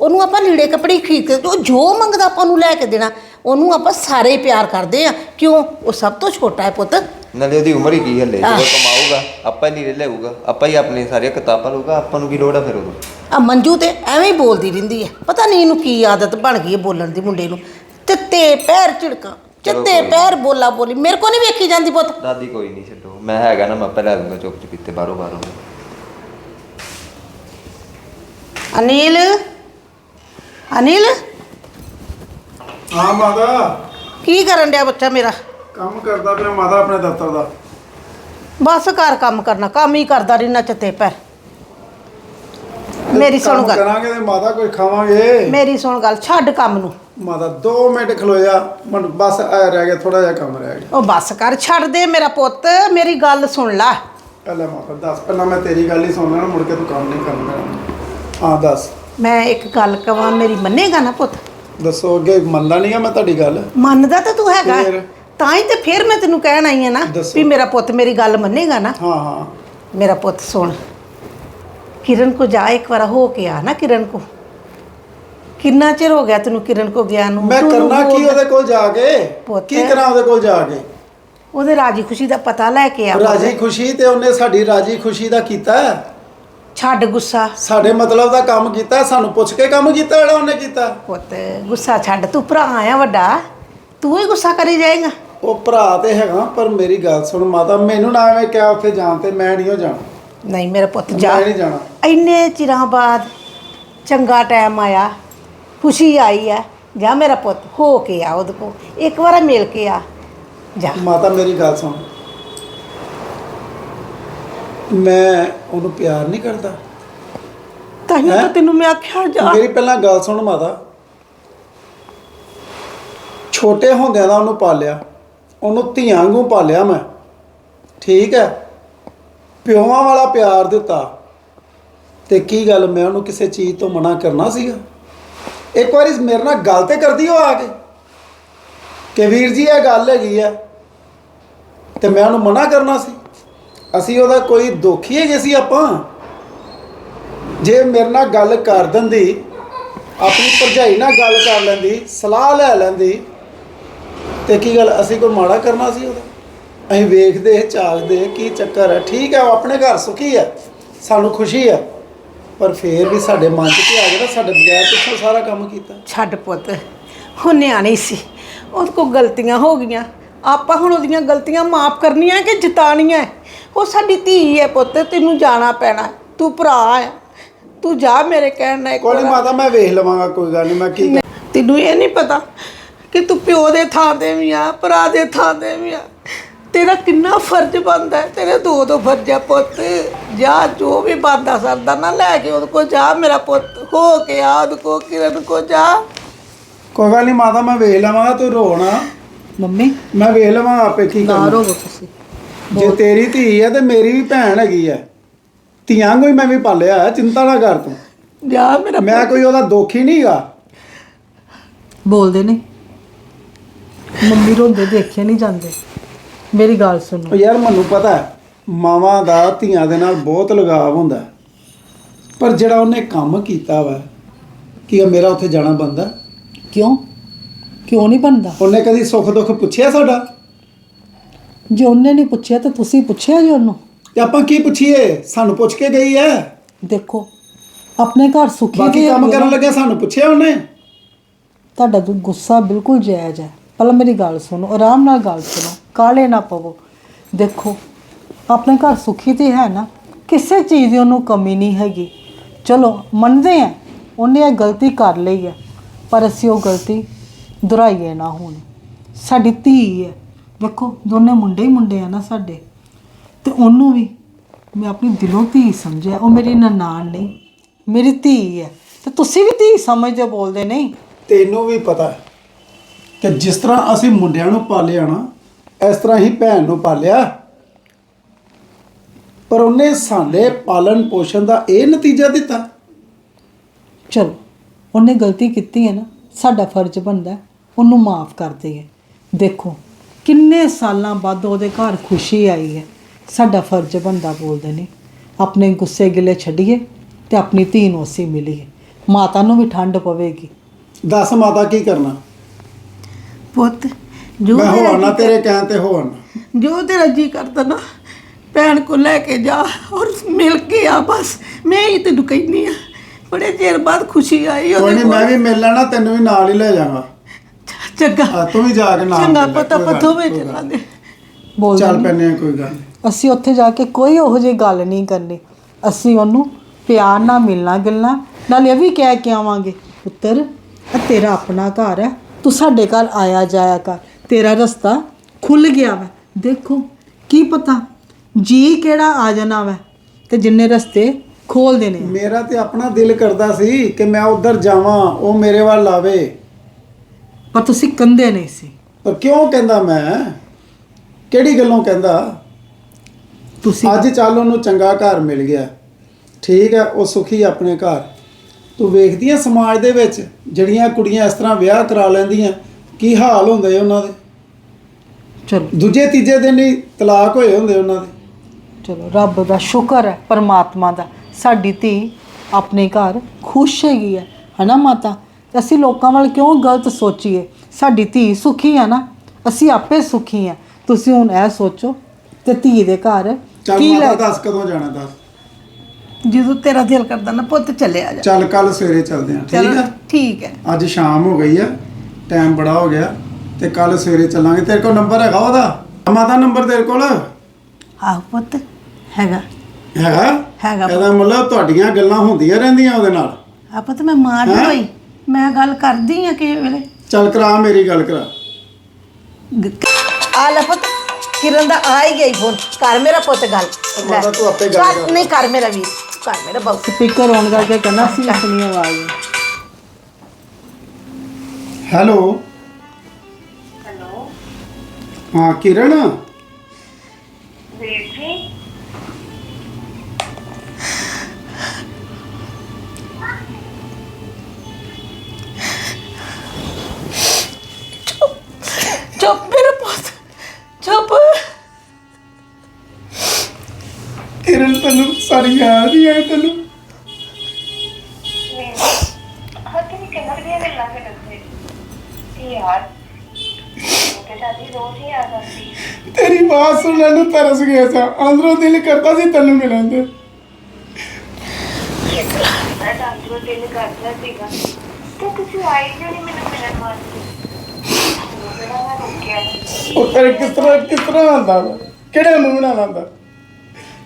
S9: ਉਹਨੂੰ ਆਪਾਂ ਲੀੜੇ ਕੱਪੜੇ ਖਰੀਦ ਕੇ ਉਹ ਜੋ ਮੰਗਦਾ ਆਪਾਂ ਨੂੰ ਲੈ ਕੇ ਦੇਣਾ। ਉਹਨੂੰ ਆਪਾਂ ਸਾਰੇ ਹੀ ਪਿਆਰ ਕਰਦੇ ਆ। ਕਿਉਂ? ਉਹ ਸਭ ਤੋਂ ਛੋਟਾ ਹੈ ਪੁੱਤ।
S10: ਨਾਲੇ ਉਹਦੀ ਉਮਰ ਹੀ ਕੀ ਹੱਲੇ। ਜਦੋਂ ਕਮਾਊਗਾ ਆਪਾਂ ਨਹੀਂ ਲੈਊਗਾ। ਆਪਾਂ ਹੀ ਆਪਣੀ ਸਾਰੀਆਂ ਕਿਤਾਬਾਂ ਲਊਗਾ ਆਪਾਂ ਨੂੰ ਕੀ ਲੋੜ ਆ ਫਿਰ ਉਦੋਂ
S9: ਆ ਮੰਜੂ ਤੇ ਐਵੇਂ ਹੀ ਬੋਲਦੀ ਰਹਿੰਦੀ ਹੈ ਪਤਾ ਨਹੀਂ ਇਹਨੂੰ ਕੀ ਆਦਤ ਬਣ ਗਈ ਹੈ ਬੋਲਣ ਦੀ ਮੁੰਡੇ ਨੂੰ। ਤਿੱਤੇ ਪੈਰ ਝਿੜਕਾਂ ਚਿੱਤੇ ਪੈਰ ਬੋਲਾ ਬੋਲੀ। ਮੇਰੇ ਕੋ ਨਹੀਂ ਵੇਖੀ ਜਾਂਦੀ ਪੁੱਤ।
S10: ਦਾਦੀ ਕੋਈ ਨਹੀਂ ਛੱਡੋ। ਮੈਂ ਹੈਗਾ ਨਾ ਮੈਂ ਆਪੇ ਲੈ ਦੂੰਗਾ ਚੁੱਪ ਚਪੀਤੇ ਬਾਹਰੋਂ ਬਾਹਰੋਂ।
S9: ਅਨਿਲ? ਅਨਿਲ?
S2: ਹਾਂ ਮਾਤਾ।
S9: ਕੀ ਕਰਨ ਡਿਆ ਬੱਚਾ ਮੇਰਾ?
S2: ਕੰਮ ਕਰਦਾ ਪਿਆ ਮਾਤਾ ਆਪਣੇ ਦਫ਼ਤਰ ਦਾ।
S9: ਬਸ ਘਰ ਕੰਮ ਕਰਨਾ ਕੰਮ ਹੀ ਕਰਦਾ ਰਹਿਣਾ ਚਿੱਤੇ ਪੈਰ। ਮੇਰੀ ਸੁਣ
S2: ਕੰਮ
S9: ਗੱਲ।
S2: ਕਰਾਂਗੇ ਤੇ ਮਾਤਾ ਕੋਈ ਖਾਵਾਂਗੇ।
S9: ਮੇਰੀ ਸੁਣ ਗੱਲ ਛੱਡ ਕੰਮ ਨੂੰ।
S2: ਮਾਤਾ 2 ਮਿੰਟ ਖਲੋਇਆ ਮਨ ਬਸ ਆ ਰਹਿ ਗਿਆ ਥੋੜਾ ਜਿਹਾ ਕੰਮ ਰਹਿ ਗਿਆ।
S9: ਉਹ ਬਸ ਕਰ ਛੱਡ ਦੇ ਮੇਰਾ ਪੁੱਤ ਮੇਰੀ ਗੱਲ ਸੁਣ ਲੈ।
S2: ਪਹਿਲਾਂ ਮਾਤਾ ਦੱਸ ਪਹਿਲਾਂ ਮੈਂ ਤੇਰੀ ਗੱਲ ਹੀ ਸੁਣਨਾ ਨਾ ਮੁੜ ਕੇ ਤੂੰ ਕੰਮ ਨਹੀਂ ਕਰਨਾ। ਹਾਂ ਦੱਸ।
S9: ਮੈਂ ਇੱਕ ਗੱਲ ਕਵਾਂ ਮੇਰੀ ਮੰਨੇਗਾ ਨਾ ਪੁੱਤ?
S2: ਦੱਸੋ ਅੱਗੇ ਮੰਨਦਾ ਨਹੀਂਗਾ ਮੈਂ ਤੁਹਾਡੀ ਗੱਲ।
S9: ਮੰਨਦਾ ਤਾਂ ਤੂੰ ਹੈਗਾ।
S2: ਫਿਰ?
S9: ਤਾਂ ਹੀ ਤੇ ਫਿਰ ਮੈਂ ਤੈਨੂੰ ਕਹਿਣ ਆਈ ਆ ਨਾ
S2: ਦੱਸੋ।
S9: ਵੀ ਮੇਰਾ ਪੁੱਤ ਮੇਰੀ ਗੱਲ ਮੰਨੇਗਾ ਨਾ।
S2: ਹਾਂ ਹਾਂ।
S9: ਮੇਰਾ ਪੁੱਤ ਸੁਣ। ਕਿਰਨ ਕੋ ਜਾ ਇੱਕ ਵਾਰ ਹੋ ਕੇ ਆ ਨਾ ਕਿਰਨ ਕੋ। ਕਿੰਨਾ ਚਿਰ ਹੋ ਗਿਆ ਤੈਨੂੰ ਕਿਰਨ ਕੋ ਗਿਆ ਨੂੰ?
S2: ਮੈਂ
S9: ਤੂੰ
S2: ਕਰਨਾ ਕੀ ਉਹਦੇ ਕੋਲ ਜਾ ਕੇ?
S9: ਪੁੱਤ।
S2: ਕੀ ਕਰਾਂ ਉਹਦੇ ਕੋਲ ਜਾ ਕੇ?
S9: ਉਹਦੇ ਰਾਜੀ ਖੁਸ਼ੀ ਦਾ ਪਤਾ ਲੈ ਕੇ ਆ।
S2: ਰਾਜੀ ਖੁਸ਼ੀ ਤੇ ਉਹਨੇ ਸਾਡੀ ਰਾਜੀ ਖੁਸ਼ੀ ਦਾ ਕੀਤਾ। ਹੈ।
S9: ਛੱਡ ਗੁੱਸਾ।
S2: ਸਾਡੇ ਮਤਲਬ ਦਾ ਕੰਮ ਕੀਤਾ ਸਾਨੂੰ ਪੁੱਛ ਕੇ ਕੰਮ ਕੀਤਾ ਜਿਹੜਾ ਉਹਨੇ ਕੀਤਾ।
S9: ਪੁੱਤ ਗੁੱਸਾ ਛੱਡ। ਤੂੰ ਭਰਾ ਆ ਵੱਡਾ। ਤੂੰ ਹੀ ਗੁੱਸਾ ਕਰੀ ਜਾਏਗਾ।
S2: ਉਹ ਭਰਾ ਤੇ ਹੈਗਾ ਪਰ ਮੇਰੀ ਗੱਲ ਸੁਣ ਮਾਤਾ ਮੈਨੂੰ ਨਾ ਐਵੇਂ ਕਿਹਾ ਉੱਥੇ ਜਾਣ ਤੇ ਮੈਂ ਨਹੀਂ ਹੋ ਜਾਣਾ।
S9: ਨਹੀਂ ਮੇਰਾ ਪੁੱਤ ਜਾ।
S2: ਮੈਂ ਨਹੀਂ ਜਾਣਾ।
S9: ਇੰਨੇ ਚਿਰਾਂ ਬਾਅਦ ਚੰਗਾ ਟਾਈਮ ਆਇਆ ਖੁਸ਼ੀ ਆਈ ਹੈ ਜਾ ਮੇਰਾ ਪੁੱਤ ਹੋ ਕੇ ਆ ਉਹਦੇ ਕੋ ਇੱਕ ਵਾਰ ਮਿਲ ਕੇ ਆ। ਜਾ।
S2: ਮਾਤਾ ਮੇਰੀ ਗੱਲ ਸੁਣ। ਮੈਂ ਉਹਨੂੰ ਪਿਆਰ ਨਹੀਂ ਕਰਦਾ।
S9: ਤਾਂ ਹੀ ਤਾਂ
S2: ਹੈਂ?
S9: ਤੈਨੂੰ ਮੈਂ ਆਖਿਆ ਜਾ।
S2: ਮੇਰੀ ਪਹਿਲਾਂ ਗੱਲ ਸੁਣ ਮਾਤਾ। ਛੋਟੇ ਹੁੰਦਿਆਂ ਦਾ ਉਹਨੂੰ ਪਾਲਿਆ। ਉਹਨੂੰ ਧੀਆਂ ਵਾਂਗੂ ਪਾਲਿਆ ਮੈਂ। ਠੀਕ ਹੈ। ਪਿਓਾਂ ਵਾਲਾ ਪਿਆਰ ਦਿੱਤਾ। ਤੇ ਕੀ ਗੱਲ, ਮੈਂ ਉਹਨੂੰ ਕਿਸੇ ਚੀਜ਼ ਤੋਂ ਮਨਾ ਕਰਨਾ ਸੀਗਾ? ਇੱਕ ਵਾਰੀ ਮੇਰੇ ਨਾਲ ਗੱਲ ਤੇ ਕਰਦੀ ਉਹ ਆ ਕੇ। ਕਿ ਵੀਰ ਜੀ, ਇਹ ਗੱਲ ਹੈਗੀ ਆ ਤੇ ਮੈਂ ਉਹਨੂੰ ਮਨਾ ਕਰਨਾ ਸੀ। ਅਸੀਂ ਉਹਦਾ ਕੋਈ ਦੋਖੀ ਹੈਗੇ ਸੀ ਆਪਾਂ। ਜੇ ਮੇਰੇ ਨਾਲ ਗੱਲ ਕਰ ਦਿੰਦੀ, ਆਪਣੀ ਭਰਜਾਈ ਨਾਲ ਗੱਲ ਕਰ ਲੈਂਦੀ, ਸਲਾਹ ਲੈ ਲੈਂਦੀ ਤੇ ਕੀ ਗੱਲ ਅਸੀਂ ਕੋਈ ਮਾੜਾ ਕਰਨਾ ਸੀ ਉਹਦਾ? ਅਸੀਂ ਵੇਖਦੇ ਝਾਕਦੇ ਕੀ ਚੱਕਰ ਹੈ? ਠੀਕ ਹੈ ਉਹ ਆਪਣੇ ਘਰ ਸੁਖੀ ਹੈ ਸਾਨੂੰ ਖੁਸ਼ੀ ਹੈ ਪਰ ਫੇਰ ਵੀ ਸਾਡੇ ਮਨ 'ਚ ਕੀ ਆ ਗਿਆ ਨਾ ਸਾਡੇ ਬਗੈਰ ਕਿੱਥੋਂ ਸਾਰਾ ਕੰਮ ਕੀਤਾ।
S9: ਛੱਡ ਪੁੱਤ ਉਹ ਨਿਆਣੀ ਸੀ ਉਹਦੇ ਕੋ ਗਲਤੀਆਂ ਹੋ ਗਈਆਂ। ਆਪਾਂ ਹੁਣ ਉਹਦੀਆਂ ਗਲਤੀਆਂ ਮਾਫ ਕਰਨੀਆਂ ਕਿ ਜਿਤਾਣੀਆਂ ਉਹ ਸਾਡੀ ਧੀ ਹੈ ਪੁੱਤ ਤੈਨੂੰ ਜਾਣਾ ਪੈਣਾ ਤੂੰ ਭਰਾ ਹੈ ਤੂੰ ਜਾ ਮੇਰੇ ਕਹਿਣ ਨਾਲ ਇੱਕ
S2: ਕੋਈ
S9: ਵਾਰ।
S2: ਮਾਤਾ ਮੈਂ ਵੇਖ ਲਵਾਂਗਾ ਕੋਈ ਗੱਲ ਨਹੀਂ ਮੈਂ ਕੀ
S9: ਤੈਨੂੰ ਇਹ ਨਹੀਂ ਪਤਾ ਕਿ ਤੂੰ ਪਿਓ ਦੇ ਥਾਂ ਤੇ ਵੀ ਆ ਭਰਾ ਦੇ ਥਾਂ ਤੇ ਵੀ ਆ। ਤੇਰਾ ਕਿੰਨਾ ਫਰਜ਼ ਬਣਦਾ ਹੈ? ਤੇਰੇ ਦੋ ਦੋ ਫਰਜ਼ ਆ ਪੁੱਤ। ਜਾ ਜੋ ਵੀ ਬੰਦਾ ਸਰਦਾ ਨਾ ਲੈ ਕੇ ਉਹਦੇ ਕੋ ਜਾ ਮੇਰਾ ਪੁੱਤ। ਹੋ ਕੇ ਆ ਉਹਦੇ ਕੋ ਕਿਰਨ ਕੋ ਜਾ।
S2: ਕੋਈ ਗੱਲ ਨਹੀਂ ਮਾਤਾ ਮੈਂ ਵੇਖ ਲਵਾਂਗਾ ਤੂੰ ਰੋਣਾ
S7: ਮੰਮੀ?
S2: ਮੈਂ ਵੇਖ ਲਵਾਂਗਾ ਆਪੇ ਕੀ
S7: ਨਾ
S2: ਕਰਨਾ।
S7: ਰੋਵੋ ਤੁਸੀਂ।
S2: ਜੇ ਤੇਰੀ ਧੀ ਹੈ ਤੇ ਮੇਰੀ ਵੀ ਭੈਣ ਹੈਗੀ ਹੈ ਧੀਆਂ ਕੋਈ ਮੈਂ ਵੀ ਪਾਲਿਆ ਹੈ, ਚਿੰਤਾ ਨਾ ਕਰ ਤੂੰ।
S9: ਜਾ ਮੇਰਾ
S2: ਮੈਂ ਕੋਈ ਉਹਦਾ ਦੋਖੀ ਨਹੀਂਗਾ
S7: ਬੋਲਦੇ ਨੇ। ਮੰਮੀ ਰੋਂਦੇ ਦੇਖੇ ਨਹੀਂ ਜਾਂਦੇ। ਮੇਰੀ ਗੱਲ ਸੁਣੋ।
S2: ਉਹ ਯਾਰ ਮੈਨੂੰ ਪਤਾ ਹੈ ਮਾਵਾਂ ਦਾ ਧੀਆਂ ਦੇ ਨਾਲ ਬਹੁਤ ਲਗਾਵ ਹੁੰਦਾ। ਪਰ ਜਿਹੜਾ ਉਹਨੇ ਕੰਮ ਕੀਤਾ ਵਾ ਕੀ ਉਹ ਮੇਰਾ ਉੱਥੇ ਜਾਣਾ ਬੰਦਾ
S7: ਕਿਉਂ? ਕਿਉਂ ਨਹੀਂ ਬਣਦਾ?
S2: ਉਹਨੇ ਕਦੀ ਸੁੱਖ ਦੁੱਖ ਪੁੱਛਿਆ ਸਾਡਾ?
S7: ਜੇ ਉਹਨੇ ਨਹੀਂ ਪੁੱਛਿਆ ਤਾਂ ਤੁਸੀਂ ਪੁੱਛਿਆ ਜੀ ਉਹਨੂੰ।
S2: ਤੇ ਆਪਾਂ ਕੀ ਪੁੱਛੀਏ? ਸਾਨੂੰ ਪੁੱਛ ਕੇ ਗਈ ਹੈ।
S7: ਦੇਖੋ ਆਪਣੇ ਘਰ ਸੁਖੀ
S2: ਬਾਕੀ
S7: ਤੇ
S2: ਕੰਮ ਕਰਨ। ਲੱਗਿਆ ਸਾਨੂੰ ਪੁੱਛਿਆ ਉਹਨੇ?
S7: ਤੁਹਾਡਾ ਤਾਂ ਗੁੱਸਾ ਬਿਲਕੁਲ ਜਾਇਜ਼ ਹੈ। ਪਹਿਲਾਂ ਮੇਰੀ ਗੱਲ ਸੁਣੋ, ਆਰਾਮ ਨਾਲ ਗੱਲ ਸੁਣੋ, ਕਾਲੇ ਨਾ ਪਵੋ। ਦੇਖੋ, ਆਪਣੇ ਘਰ ਸੁਖੀ ਤੇ ਹੈ ਨਾ, ਕਿਸੇ ਚੀਜ਼ ਦੀ ਉਹਨੂੰ ਕਮੀ ਨਹੀਂ ਹੈਗੀ। ਚਲੋ, ਮੰਨਦੇ ਆ, ਉਹਨੇ ਇਹ ਗਲਤੀ ਕਰ ਲਈ ਹੈ ਪਰ ਅਸੀਂ ਉਹ ਗਲਤੀ ਦੁਹਰਾਈਏ ਨਾ ਹੁਣ। ਸਾਡੀ ਧੀ ਹੈ। ਦੇਖੋ, ਦੋਨੇ ਮੁੰਡੇ ਹੀ ਮੁੰਡੇ ਆ ਨਾ ਸਾਡੇ। ਤੇ ਉਹਨੂੰ ਵੀ ਮੈਂ ਆਪਣੀ ਦਿਲੋਂ ਧੀ ਸਮਝਿਆ, ਉਹ ਮੇਰੀ ਨਨਾਣ ਨਹੀਂ, ਮੇਰੀ ਧੀ ਹੈ। ਤੇ ਤੁਸੀਂ ਵੀ ਧੀ ਸਮਝਦੇ ਬੋਲਦੇ ਨਹੀਂ।
S2: ਤੈਨੂੰ ਵੀ ਪਤਾ ਹੈ ਕਿ ਜਿਸ ਤਰ੍ਹਾਂ ਅਸੀਂ ਮੁੰਡਿਆਂ ਨੂੰ ਪਾਲਿਆ ਨਾ ਇਸ ਤਰ੍ਹਾਂ ਹੀ ਭੈਣ ਨੂੰ ਪਾਲਿਆ। ਪਰ ਉਹਨੇ ਸਾਡੇ ਪਾਲਣ ਪੋਸ਼ਣ ਦਾ ਇਹ ਨਤੀਜਾ ਦਿੱਤਾ।
S7: ਚਲੋ ਉਹਨੇ ਗਲਤੀ ਕੀਤੀ ਹੈ ਨਾ ਸਾਡਾ ਫਰਜ਼ ਬਣਦਾ ਉਹਨੂੰ ਮਾਫ ਕਰ ਦਈਏ। ਦੇਖੋ ਕਿੰਨੇ ਸਾਲਾਂ ਬਾਅਦ ਉਹਦੇ ਘਰ ਖੁਸ਼ੀ ਆਈ ਹੈ ਸਾਡਾ ਫਰਜ਼ ਬਣਦਾ ਬੋਲਦੇ ਨੇ। ਆਪਣੇ ਗੁੱਸੇ ਗਿਲੇ ਛੱਡੀਏ ਤੇ ਆਪਣੀ ਧੀ ਨੂੰ ਅਸੀਂ ਮਿਲੀਏ। ਮਾਤਾ ਨੂੰ ਵੀ ਠੰਡ ਪਵੇਗੀ।
S2: ਦੱਸ ਮਾਤਾ ਕੀ ਕਰਨਾ?
S9: ਪੁੱਤ ਜੋ
S2: ਮੈਂ
S9: ਤੇਰਾ
S2: ਹੋਣਾ
S9: ਜੀ
S2: ਤੇਰੇ ਕਹਿਣ ਤੇ ਹੋਣਾ।
S9: ਜੋ ਤੇਰਾ ਜੀ ਕਰਦਾ ਨਾ ਭੈਣ ਕੋ ਲੈ ਕੇ ਜਾ ਔਰ ਮਿਲ ਕੇ ਆ ਬਸ। ਮੈਂ ਹੀ ਤੈਨੂੰ ਕਹਿੰਦੀ ਆ ਬੜੇ ਚਿਰ ਬਾਅਦ ਖੁਸ਼ੀ ਆਈ
S2: ਕੋਈ
S9: ਉਹਦੇ
S2: ਨਹੀਂ
S9: ਕੋਲ।
S2: ਮੈਂ ਵੀ ਮਿਲ ਲੈਣਾ ਤੈਨੂੰ ਵੀ ਨਾਲ ਹੀ ਲੈ ਜਾਵਾਂਗਾ
S9: ਚੰਗਾ।
S2: ਆ ਤੂੰ ਵੀ ਜਾ ਕੇ ਨਾਲ
S9: ਚੰਗਾ
S2: ਮਿਲ ਲੈ,
S9: ਪਤਾ
S2: ਕੋਈ ਗੱਲ
S9: ਪੱਥੋਂ
S2: ਨਹੀਂ,
S9: ਵਿੱਚ
S2: ਕੋਈ ਗੱਲ
S9: ਲਾਂਗੇ
S7: ਬੋਲਦੇ
S2: ਚੱਲ। ਪੈਨੇ ਆ ਕੋਈ ਗੱਲ ਨਹੀਂ
S7: ਅਸੀਂ ਉੱਥੇ ਜਾ ਕੇ ਕੋਈ ਉਹੋ ਜਿਹੀ ਗੱਲ ਨਹੀਂ ਕਰਨੀ। ਅਸੀਂ ਉਹਨੂੰ ਪਿਆਰ ਨਾਲ ਮਿਲਣਾ ਗਿਲਣਾ ਨਾਲ ਇਹ ਵੀ ਕਹਿ ਕੇ ਆਵਾਂਗੇ ਪੁੱਤਰ ਇਹ ਤੇਰਾ ਆਪਣਾ ਘਰ ਹੈ। ਤੂੰ ਸਾਡੇ ਘਰ ਆਇਆ ਜਾਇਆ ਕਰ। ਤੇਰਾ ਰਸਤਾ ਖੁੱਲ ਗਿਆ ਵਾ। ਦੇਖੋ ਕੀ ਪਤਾ ਜੀ ਕਿਹੜਾ ਆ ਜਾਣਾ ਵਾ ਤੇ ਜਿੰਨੇ ਰਸਤੇ ਖੋਲ ਦੇਣੇ ਆ।
S2: ਮੇਰਾ ਤੇ ਆਪਣਾ ਦਿਲ ਕਰਦਾ ਸੀ ਕਿ ਮੈਂ ਉਧਰ ਜਾਵਾਂ ਉਹ ਮੇਰੇ ਵੱਲ ਆਵੇ।
S7: ਪਰ ਤੁਸੀਂ ਕੰਦੇ ਨਹੀਂ ਸੀ।
S2: ਪਰ ਕਿਉਂ ਕਹਿੰਦਾ ਮੈਂ? ਕਿਹੜੀ ਗੱਲੋਂ ਕਹਿੰਦਾ?
S7: ਤੁਸੀਂ
S2: ਅੱਜ ਚੱਲ ਉਹਨੂੰ ਚੰਗਾ ਘਰ ਮਿਲ ਗਿਆ। ਠੀਕ ਹੈ ਉਹ ਸੁਖੀ ਆਪਣੇ ਘਰ। ਤੂੰ ਵੇਖਦੀ ਆ ਸਮਾਜ ਦੇ ਵਿੱਚ ਜਿਹੜੀਆਂ ਕੁੜੀਆਂ ਇਸ ਤਰ੍ਹਾਂ ਵਿਆਹ ਕਰਾ ਲੈਂਦੀਆਂ ਕੀ ਹਾਲ ਹੁੰਦੇ ਉਹਨਾਂ ਦੇ?
S7: ਚਲੋ।
S2: ਦੂਜੇ ਤੀਜੇ ਦਿਨ ਹੀ ਤਲਾਕ ਹੋਏ ਹੁੰਦੇ ਉਹਨਾਂ ਦੇ।
S7: ਚਲੋ ਰੱਬ ਦਾ ਸ਼ੁਕਰ ਹੈ ਪਰਮਾਤਮਾ ਦਾ। ਸਾਡੀ ਧੀ ਆਪਣੇ ਘਰ ਖੁਸ਼ ਹੈਗੀ ਹੈ ਹਨਾ ਮਾਤਾ? ਤੇ ਅਸੀਂ ਲੋਕਾਂ ਵੱਲ ਕਿਉਂ ਗਲਤ ਸੋਚੀਏ? ਸਾਡੀ ਧੀ ਸੁਖੀ ਹੈ ਨਾ? ਅਸੀਂ ਆਪੇ ਸੁਖੀ ਆ ਤੁਸੀਂ ਹੁਣ ਇਹ ਸੋਚੋ ਤੇ ਧੀ ਦੇ ਘਰ
S2: ਚੱਲ
S7: ਕੀ
S2: ਮਾਤਾ
S7: ਲੈ
S2: ਦੱਸ ਕਦੋਂ ਜਾਣਾ ਦੱਸ।
S9: ਜਦੋਂ ਤੇਰਾ ਦਿਲ ਕਰਦਾ ਨਾ ਪੁੱਤ ਚੱਲਿਆ ਜਾ।
S2: ਚੱਲ ਕੱਲ ਸਵੇਰੇ ਚੱਲਦੇ ਆ ਠੀਕ
S9: ਚਲੋ
S2: ਆ?
S9: ਠੀਕ ਹੈ।
S2: ਅੱਜ ਸ਼ਾਮ ਹੋ ਗਈ ਆ ਟਾਈਮ ਬੜਾ ਹੋ ਗਿਆ ਤੇ ਕੱਲ ਸਵੇਰੇ ਚੱਲਾਂਗੇ। ਤੇਰੇ ਕੋਲ ਨੰਬਰ ਹੈਗਾ ਉਹਦਾ? ਮਾਤਾ ਨੰਬਰ ਤੇਰੇ ਕੋਲ?
S9: ਆਹ ਪੁੱਤ ਹੈਗਾ।
S2: ਹੈਗਾ?
S9: ਹੈਗਾ।
S2: ਇਹਦਾ ਮਤਲਬ ਤੁਹਾਡੀਆਂ ਗੱਲਾਂ ਹੁੰਦੀਆਂ ਰਹਿੰਦੀਆਂ ਉਹਦੇ ਨਾਲ।
S9: ਆ ਪੁੱਤ ਮੈਂ ਮਾਂ ਨਹੀਂ
S2: ਹੈਂ?
S9: ਹੋਈ। ਮੈਂ ਗੱਲ ਕਰਦੀ ਆ ਕਿਸੇ ਵੇਲੇ।
S2: ਚੱਲ ਕਰਾ ਮੇਰੀ ਗੱਲ ਕਰਾ।
S9: ਆ ਲੈ ਪੁੱਤ ਕਿਰਨ ਦਾ ਆ ਹੀ ਗਈ ਫੋਨ ਕਰ ਮੇਰਾ ਪੁੱਤ ਗੱਲ।
S2: ਮਾਤਾ ਤੂੰ ਆਪੇ ਗੱਲ
S9: ਕਰ
S2: ਕਰ।
S9: ਨਹੀਂ ਕਰ ਮੇਰਾ ਵੀਰ। ਕਰ ਮੇਰਾ ਬਾਉ
S7: ਸਪੀਕਰ ਔਨ ਕਰਕੇ ਕਹਿੰਦਾ ਸੀ ਆਪਣੀ ਆਵਾਜ਼।
S2: ਹੈਲੋ।
S1: ਹੈਲੋ।
S2: ਹਾਂ ਕਿਰਨ?
S1: ਵੀਰ ਜੀ।
S9: ਚੁੱਪ।
S2: ਕਿਰਨ ਤੈਨੂੰ ਸਾਰੀ ਯਾਦ ਹੀ ਹੈ ਤੈਨੂੰ।
S1: ਵੀਰ ਜੀ ਹਾਂ ਤੁਸੀਂ ਕਿੰਨਾ ਦੀਆਂ ਗੱਲਾਂ ਕਰਦੇ ਸੀ ਯਾਰ? ਉਹ ਤੇ ਦਾਦੀ ਰੋਜ਼ ਹੀ ਆ ਜਾਂਦੀ
S2: ਤੇਰੀ ਆਵਾਜ਼ ਸੁਣਨ ਨੂੰ ਤਰਸ ਗਿਆ ਸਾਂ। ਅੰਦਰੋਂ ਦਿਲ ਕਰਦਾ ਸੀ ਤੈਨੂੰ ਮਿਲਣ ਦੇ।
S1: ਮੈਂ ਡਾਕਟਰ ਦਿਲ ਕਰਦਾ ਸੀਗਾ। ਤੇ ਤੁਸੀਂ ਆਏ ਕਿਉਂ ਨਹੀਂ ਮੈਨੂੰ ਮਿਲਣ ਵਾਸਤੇ? ਉਹ ਜਿਹੜਾ ਮੈਂ ਰੁਕਿਆ
S2: ਉਹ ਤੇਰੇ ਕਿਸ ਤਰ੍ਹਾਂ ਕਿਸ ਤਰ੍ਹਾਂ ਆਂਦਾ ਵਾ? ਕਿਹੜੇ ਮੂੰਹ ਨਾਲ ਆਂਦਾ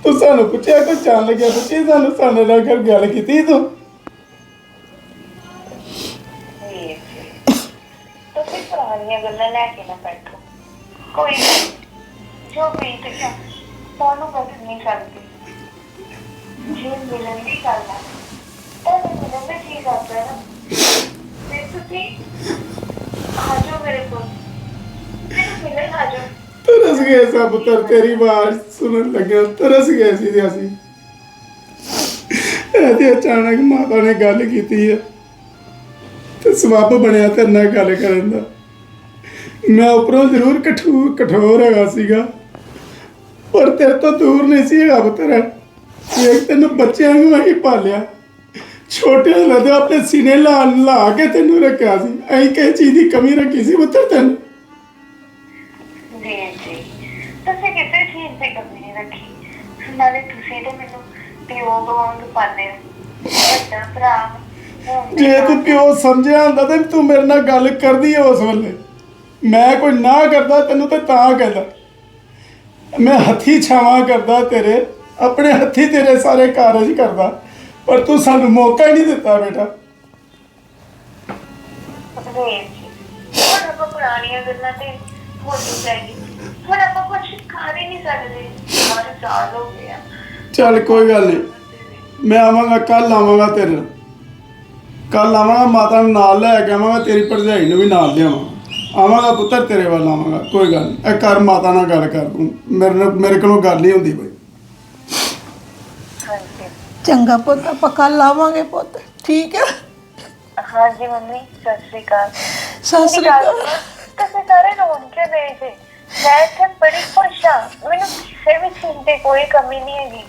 S2: ਤੂੰ ਸਾਨੂੰ ਪੁੱਛਿਆ ਕੋਈ ਚਾਲ ਲੱਗਿਆ, ਪੁੱਛੀ ਸਾਨੂੰ ਸਾਡੇ ਨਾਲ ਕਰ ਗੱਲ ਕੀਤੀ ਤੂੰ?
S1: ਵੀਰ ਜੀ ਤੁਸੀਂ ਪੁਰਾਣੀਆਂ ਗੱਲਾਂ ਲੈ ਕੇ ਨਾ ਬੈਠੋ। ਕੋਈ ਨਹੀਂ ਜੋ ਬੀਤ ਗਿਆ ਤੁਹਾਨੂੰ ਬਦਲ ਨਹੀਂ ਸਕਦੀ ਜੇ ਮਿਲਣ ਦੀ ਗੱਲ ਹੈ ਤਾਂ ਮਿਲਣ ਦਾ ਕੀ ਕਰਦਾ ਨਾ? ਤੇ ਤੁਸੀਂ ਆ ਜਾਓ ਮੇਰੇ ਕੋਲ। ਮੈਨੂੰ ਮਿਲਣ ਆ ਜਾਓ।
S2: ਤਰਸ ਗਏ ਸਾਂ ਪੁੱਤਰ ਤੇਰੀ ਆਵਾਜ਼ ਸੁਣਨ ਲੱਗਿਆ ਤਰਸ ਗਏ ਸੀ ਤੇ ਅਸੀਂ ਇਹਦੇ ਅਚਾਨਕ ਮਾਤਾ ਨੇ ਗੱਲ ਕੀਤੀ ਹੈ ਤੇ ਸਬੱਬ ਬਣਿਆ ਤੇਰੇ ਨਾਲ ਗੱਲ ਕਰਨ ਦਾ। ਮੈਂ ਉੱਪਰੋਂ ਜ਼ਰੂਰ ਕਠੋਰ ਕਠੋਰ ਹੈਗਾ ਸੀਗਾ, ਪਰ ਤੇਰੇ ਤੋਂ ਦੂਰ ਨਹੀਂ ਸੀ ਹੈਗਾ ਪੁੱਤਰ। ਇੱਕ ਤੈਨੂੰ ਬੱਚਿਆਂ ਨੂੰ ਅਸੀਂ ਪਾਲਿਆ ਛੋਟੇ ਹੁੰਦੇ ਆਪਣੇ ਸੀਨੇ ਲਾ ਲਾ ਕੇ ਤੈਨੂੰ ਰੱਖਿਆ ਸੀ। ਅਸੀਂ ਕਿਸੇ ਚੀਜ਼ ਦੀ ਕਮੀ ਰੱਖੀ ਸੀ ਪੁੱਤਰ ਤੈਨੂੰ।
S1: ਦੀ ਕਮੀ ਨਹੀਂ ਰੱਖੀ। ਨਾਲੇ ਤੁਸੀਂ ਤੇ ਮੈਨੂੰ ਪਿਓ ਵਾਂਗ ਪਾਲਿਆ ਵੱਡਾ ਭਰਾ ਹੁਣ
S2: ਜੇ ਤੂੰ ਪਿਓ ਸਮਝਿਆ ਹੁੰਦਾ ਤੇ ਤੂੰ ਮੇਰੇ ਨਾਲ ਗੱਲ ਕਰਦੀ ਉਸ ਵੇਲੇ। ਮੈਂ ਕੋਈ ਨਾ ਕਰਦਾ ਤੈਨੂੰ ਤੇ ਤਾਂ ਕਹਿੰਦਾ। ਮੈਂ ਹੱਥੀ ਛਾਵਾਂ ਕਰਦਾ ਤੇਰੇ ਆਪਣੇ ਹੱਥੀ ਤੇਰੇ ਸਾਰੇ ਕਾਰਜ ਕਰਦਾ। ਪਰ ਤੂੰ ਸਾਨੂੰ ਮੌਕਾ ਹੀ ਨਹੀਂ ਦਿੱਤਾ ਬੇਟਾ।
S1: ਵੀਰ ਜੀ ਹੁਣ ਆਪਾਂ ਪੁਰਾਣੀਆਂ ਗੱਲਾਂ ਤੇ ਭੁੱਲ ਜਾਈਏ ਹੁਣ ਆਪਾਂ ਕੁਝ ਕਰ ਹੀ ਨਹੀਂ ਸਕਦੇ। ਹਮਾਰੇ ਸਾਲ ਹੋ ਗਏ ਆ।
S2: ਚੱਲ ਕੋਈ ਗੱਲ ਨਹੀਂ ਮੈਂ ਆਵਾਂਗਾ ਕੱਲ ਆਵਾਂਗਾ ਤੇਰੇ ਨਾਲ। ਕੱਲ ਆਵਾਂਗਾ ਮਾਤਾ ਨੂੰ ਨਾਲ ਲੈ ਕੇ ਆਵਾਂਗਾ ਤੇਰੀ ਭਰਜਾਈ ਨੂੰ ਵੀ ਨਾਲ ਲਿਆਵਾਂਗਾ। ਆਵਾਂਗਾ ਪੁੱਤਰ ਤੇਰੇ ਵੱਲ ਆਵਾਂਗਾ ਕੋਈ ਗੱਲ ਨਹੀਂ ਇਹ ਕਰ ਮਾਤਾ ਨਾਲ ਗੱਲ ਕਰ। ਤੂੰ ਮੇਰੇ ਨਾਲ ਮੇਰੇ ਕੋਲੋਂ ਗੱਲ ਨਹੀਂ ਹੁੰਦੀ ਬਈ।
S9: ਚੰਗਾ ਪੁੱਤ ਆਪਾਂ ਕੱਲ ਆਵਾਂਗੇ ਪੁੱਤ। ਠੀਕ ਹੈ
S1: ਹਾਂਜੀ ਮੰਮੀ ਸਤਿ ਸ਼੍ਰੀ ਅਕਾਲ।
S9: ਸਤਿ ਸ੍ਰੀ ਅਕਾਲ।
S1: ਤੁਸੀਂ ਸਾਰੇ ਰੋਣ ਕੇ ਜੇ। ਮੈਂ ਇੱਥੇ ਬੜੀ ਖੁਸ਼ ਹਾਂ। ਮੈਨੂੰ ਕਿਸੇ ਵੀ ਚੀਜ਼ ਦੀ ਕੋਈ ਕਮੀ ਨਹੀਂ ਹੈਗੀ।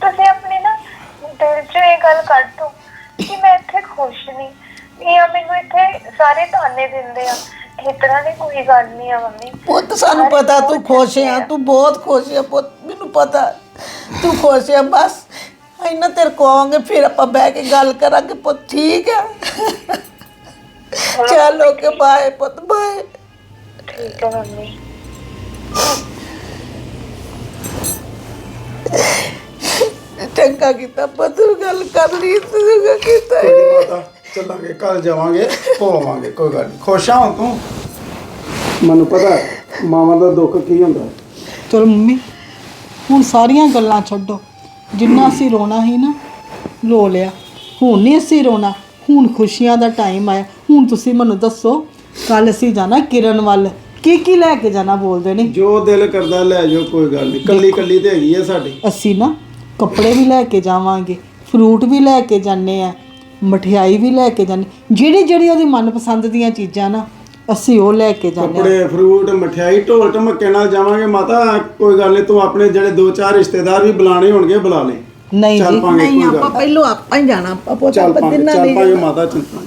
S1: ਤੁਸੀਂ ਆਪਣੇ ਨਾ ਦਿਲ 'ਚ ਇਹ ਗੱਲ ਕੱਢ ਦਿਓ ਕਿ ਮੈਂ ਇੱਥੇ ਖੁਸ਼ ਨਹੀਂ। ਇਹ ਮੈਨੂੰ ਇੱਥੇ ਸਾਰੇ ਤਾਨੇ ਦਿੰਦੇ ਆ। ਤਰ੍ਹਾਂ ਦੀ ਕੋਈ ਗੱਲ ਨਹੀਂ ਆ ਮੰਮੀ।
S9: ਪੁੱਤ ਸਾਨੂੰ ਪਤਾ ਤੂੰ ਖੁਸ਼ ਆ। ਤੂੰ ਬਹੁਤ ਖੁਸ਼ ਆ ਪੁੱਤ। ਮੈਨੂੰ ਪਤਾ। ਤੂੰ ਖੁਸ਼ ਆ ਬਸ। ਇੰਨਾ ਤੇਰੇ ਕੋ ਆਵਾਂਗੇ ਫਿਰ ਆਪਾਂ ਬਹਿ ਕੇ ਗੱਲ ਕਰਾਂਗੇ ਪੁੱਤ। ਠੀਕ ਆ? ਚਲੋ ਕੇ ਬਾਏ ਪੁੱਤ ਬਾਏ
S1: ਠੀਕ ਹੈ ਮੰਮੀ।
S9: ਚੰਗਾ ਕੀਤਾ ਪੁੱਤ ਗੱਲ ਕਰ ਲਈ ਤੂੰ ਚੰਗਾ ਕੀਤਾ
S2: ਕੋਈ ਨੀ ਮਾਤਾ ਚੱਲਾਂਗੇ ਕੱਲ ਜਾਵਾਂਗੇ ਹੋਵਾਂਗੇ ਕੋਈ ਗੱਲ ਨਹੀਂ। ਖੁਸ਼ ਹਾਂ ਹੁਣ ਤੂੰ? ਮੈਨੂੰ ਪਤਾ ਮਾਵਾਂ ਦਾ ਦੁੱਖ ਕੀ ਹੁੰਦਾ।
S7: ਚਲੋ ਮੰਮੀ ਹੁਣ ਸਾਰੀਆਂ ਗੱਲਾਂ ਛੱਡੋ। ਜਿੰਨਾ ਅਸੀਂ ਰੋਣਾ ਸੀ ਨਾ ਰੋ ਲਿਆ। ਹੁਣ ਨਹੀਂ ਅਸੀਂ ਰੋਣਾ ਹੁਣ ਖੁਸ਼ੀਆਂ ਦਾ ਟਾਈਮ ਆਇਆ। ਹੁਣ ਤੁਸੀਂ ਮੈਨੂੰ ਦੱਸੋ ਕੱਲ ਅਸੀਂ ਜਾਣਾ ਕਿਰਨ ਵੱਲ। ਕੀ ਕੀ ਲੈ ਕੇ ਜਾਣਾ ਬੋਲਦੇ ਨੇ?
S2: ਜੋ ਦਿਲ ਕਰਦਾ ਲੈ ਜਾਓ ਕੋਈ ਗੱਲ ਨਹੀਂ ਕੱਲੀ ਕੱਲੀ ਤੇ ਹੈਗੀ ਹੈ ਸਾਡੀ।
S7: ਅਸੀਂ ਨਾ ਕੱਪੜੇ ਵੀ ਲੈ ਕੇ ਜਾਵਾਂਗੇ ਫਰੂਟ ਵੀ ਲੈ ਕੇ ਜਾਂਦੇ ਆ ਮਠਿਆਈ ਵੀ ਲੈ ਕੇ ਜਾਂਦੇ। ਜਿਹੜੀ ਜਿਹੜੀ ਉਹਦੀ ਮਨਪਸੰਦ ਦੀਆਂ ਚੀਜ਼ਾਂ ਨਾ ਅਸੀਂ ਉਹ ਲੈ ਕੇ ਜਾਂਦੇ
S2: ਕੱਪੜੇ ਫਰੂਟ ਮਠਿਆਈ ਢੋਲ ਢਮੱਕੇ ਨਾਲ ਜਾਵਾਂਗੇ। ਮਾਤਾ ਕੋਈ ਗੱਲ ਨਹੀਂ ਤੂੰ ਆਪਣੇ ਜਿਹੜੇ ਦੋ ਚਾਰ ਰਿਸ਼ਤੇਦਾਰ ਵੀ ਬੁਲਾਣੇ ਹੋਣਗੇ ਬੁਲਾ ਲੈ।
S7: ਨਹੀਂ
S2: ਚੱਲ
S7: ਜੀ।
S2: ਪਾਂਗੇ
S7: ਨਹੀਂ
S2: ਕੋਈ
S7: ਆਪਾਂ ਪਹਿਲੋਂ ਆਪਾਂ ਹੀ ਜਾਣਾ। ਆਪਾਂ
S2: ਚੱਲ
S7: ਆਪਾਂ
S2: ਪਾਂਗੇ ਚੱਲ
S7: ਨਹੀਂ
S2: ਪਾਂਗੇ ਮਾਤਾ ਚਿੰਤਾ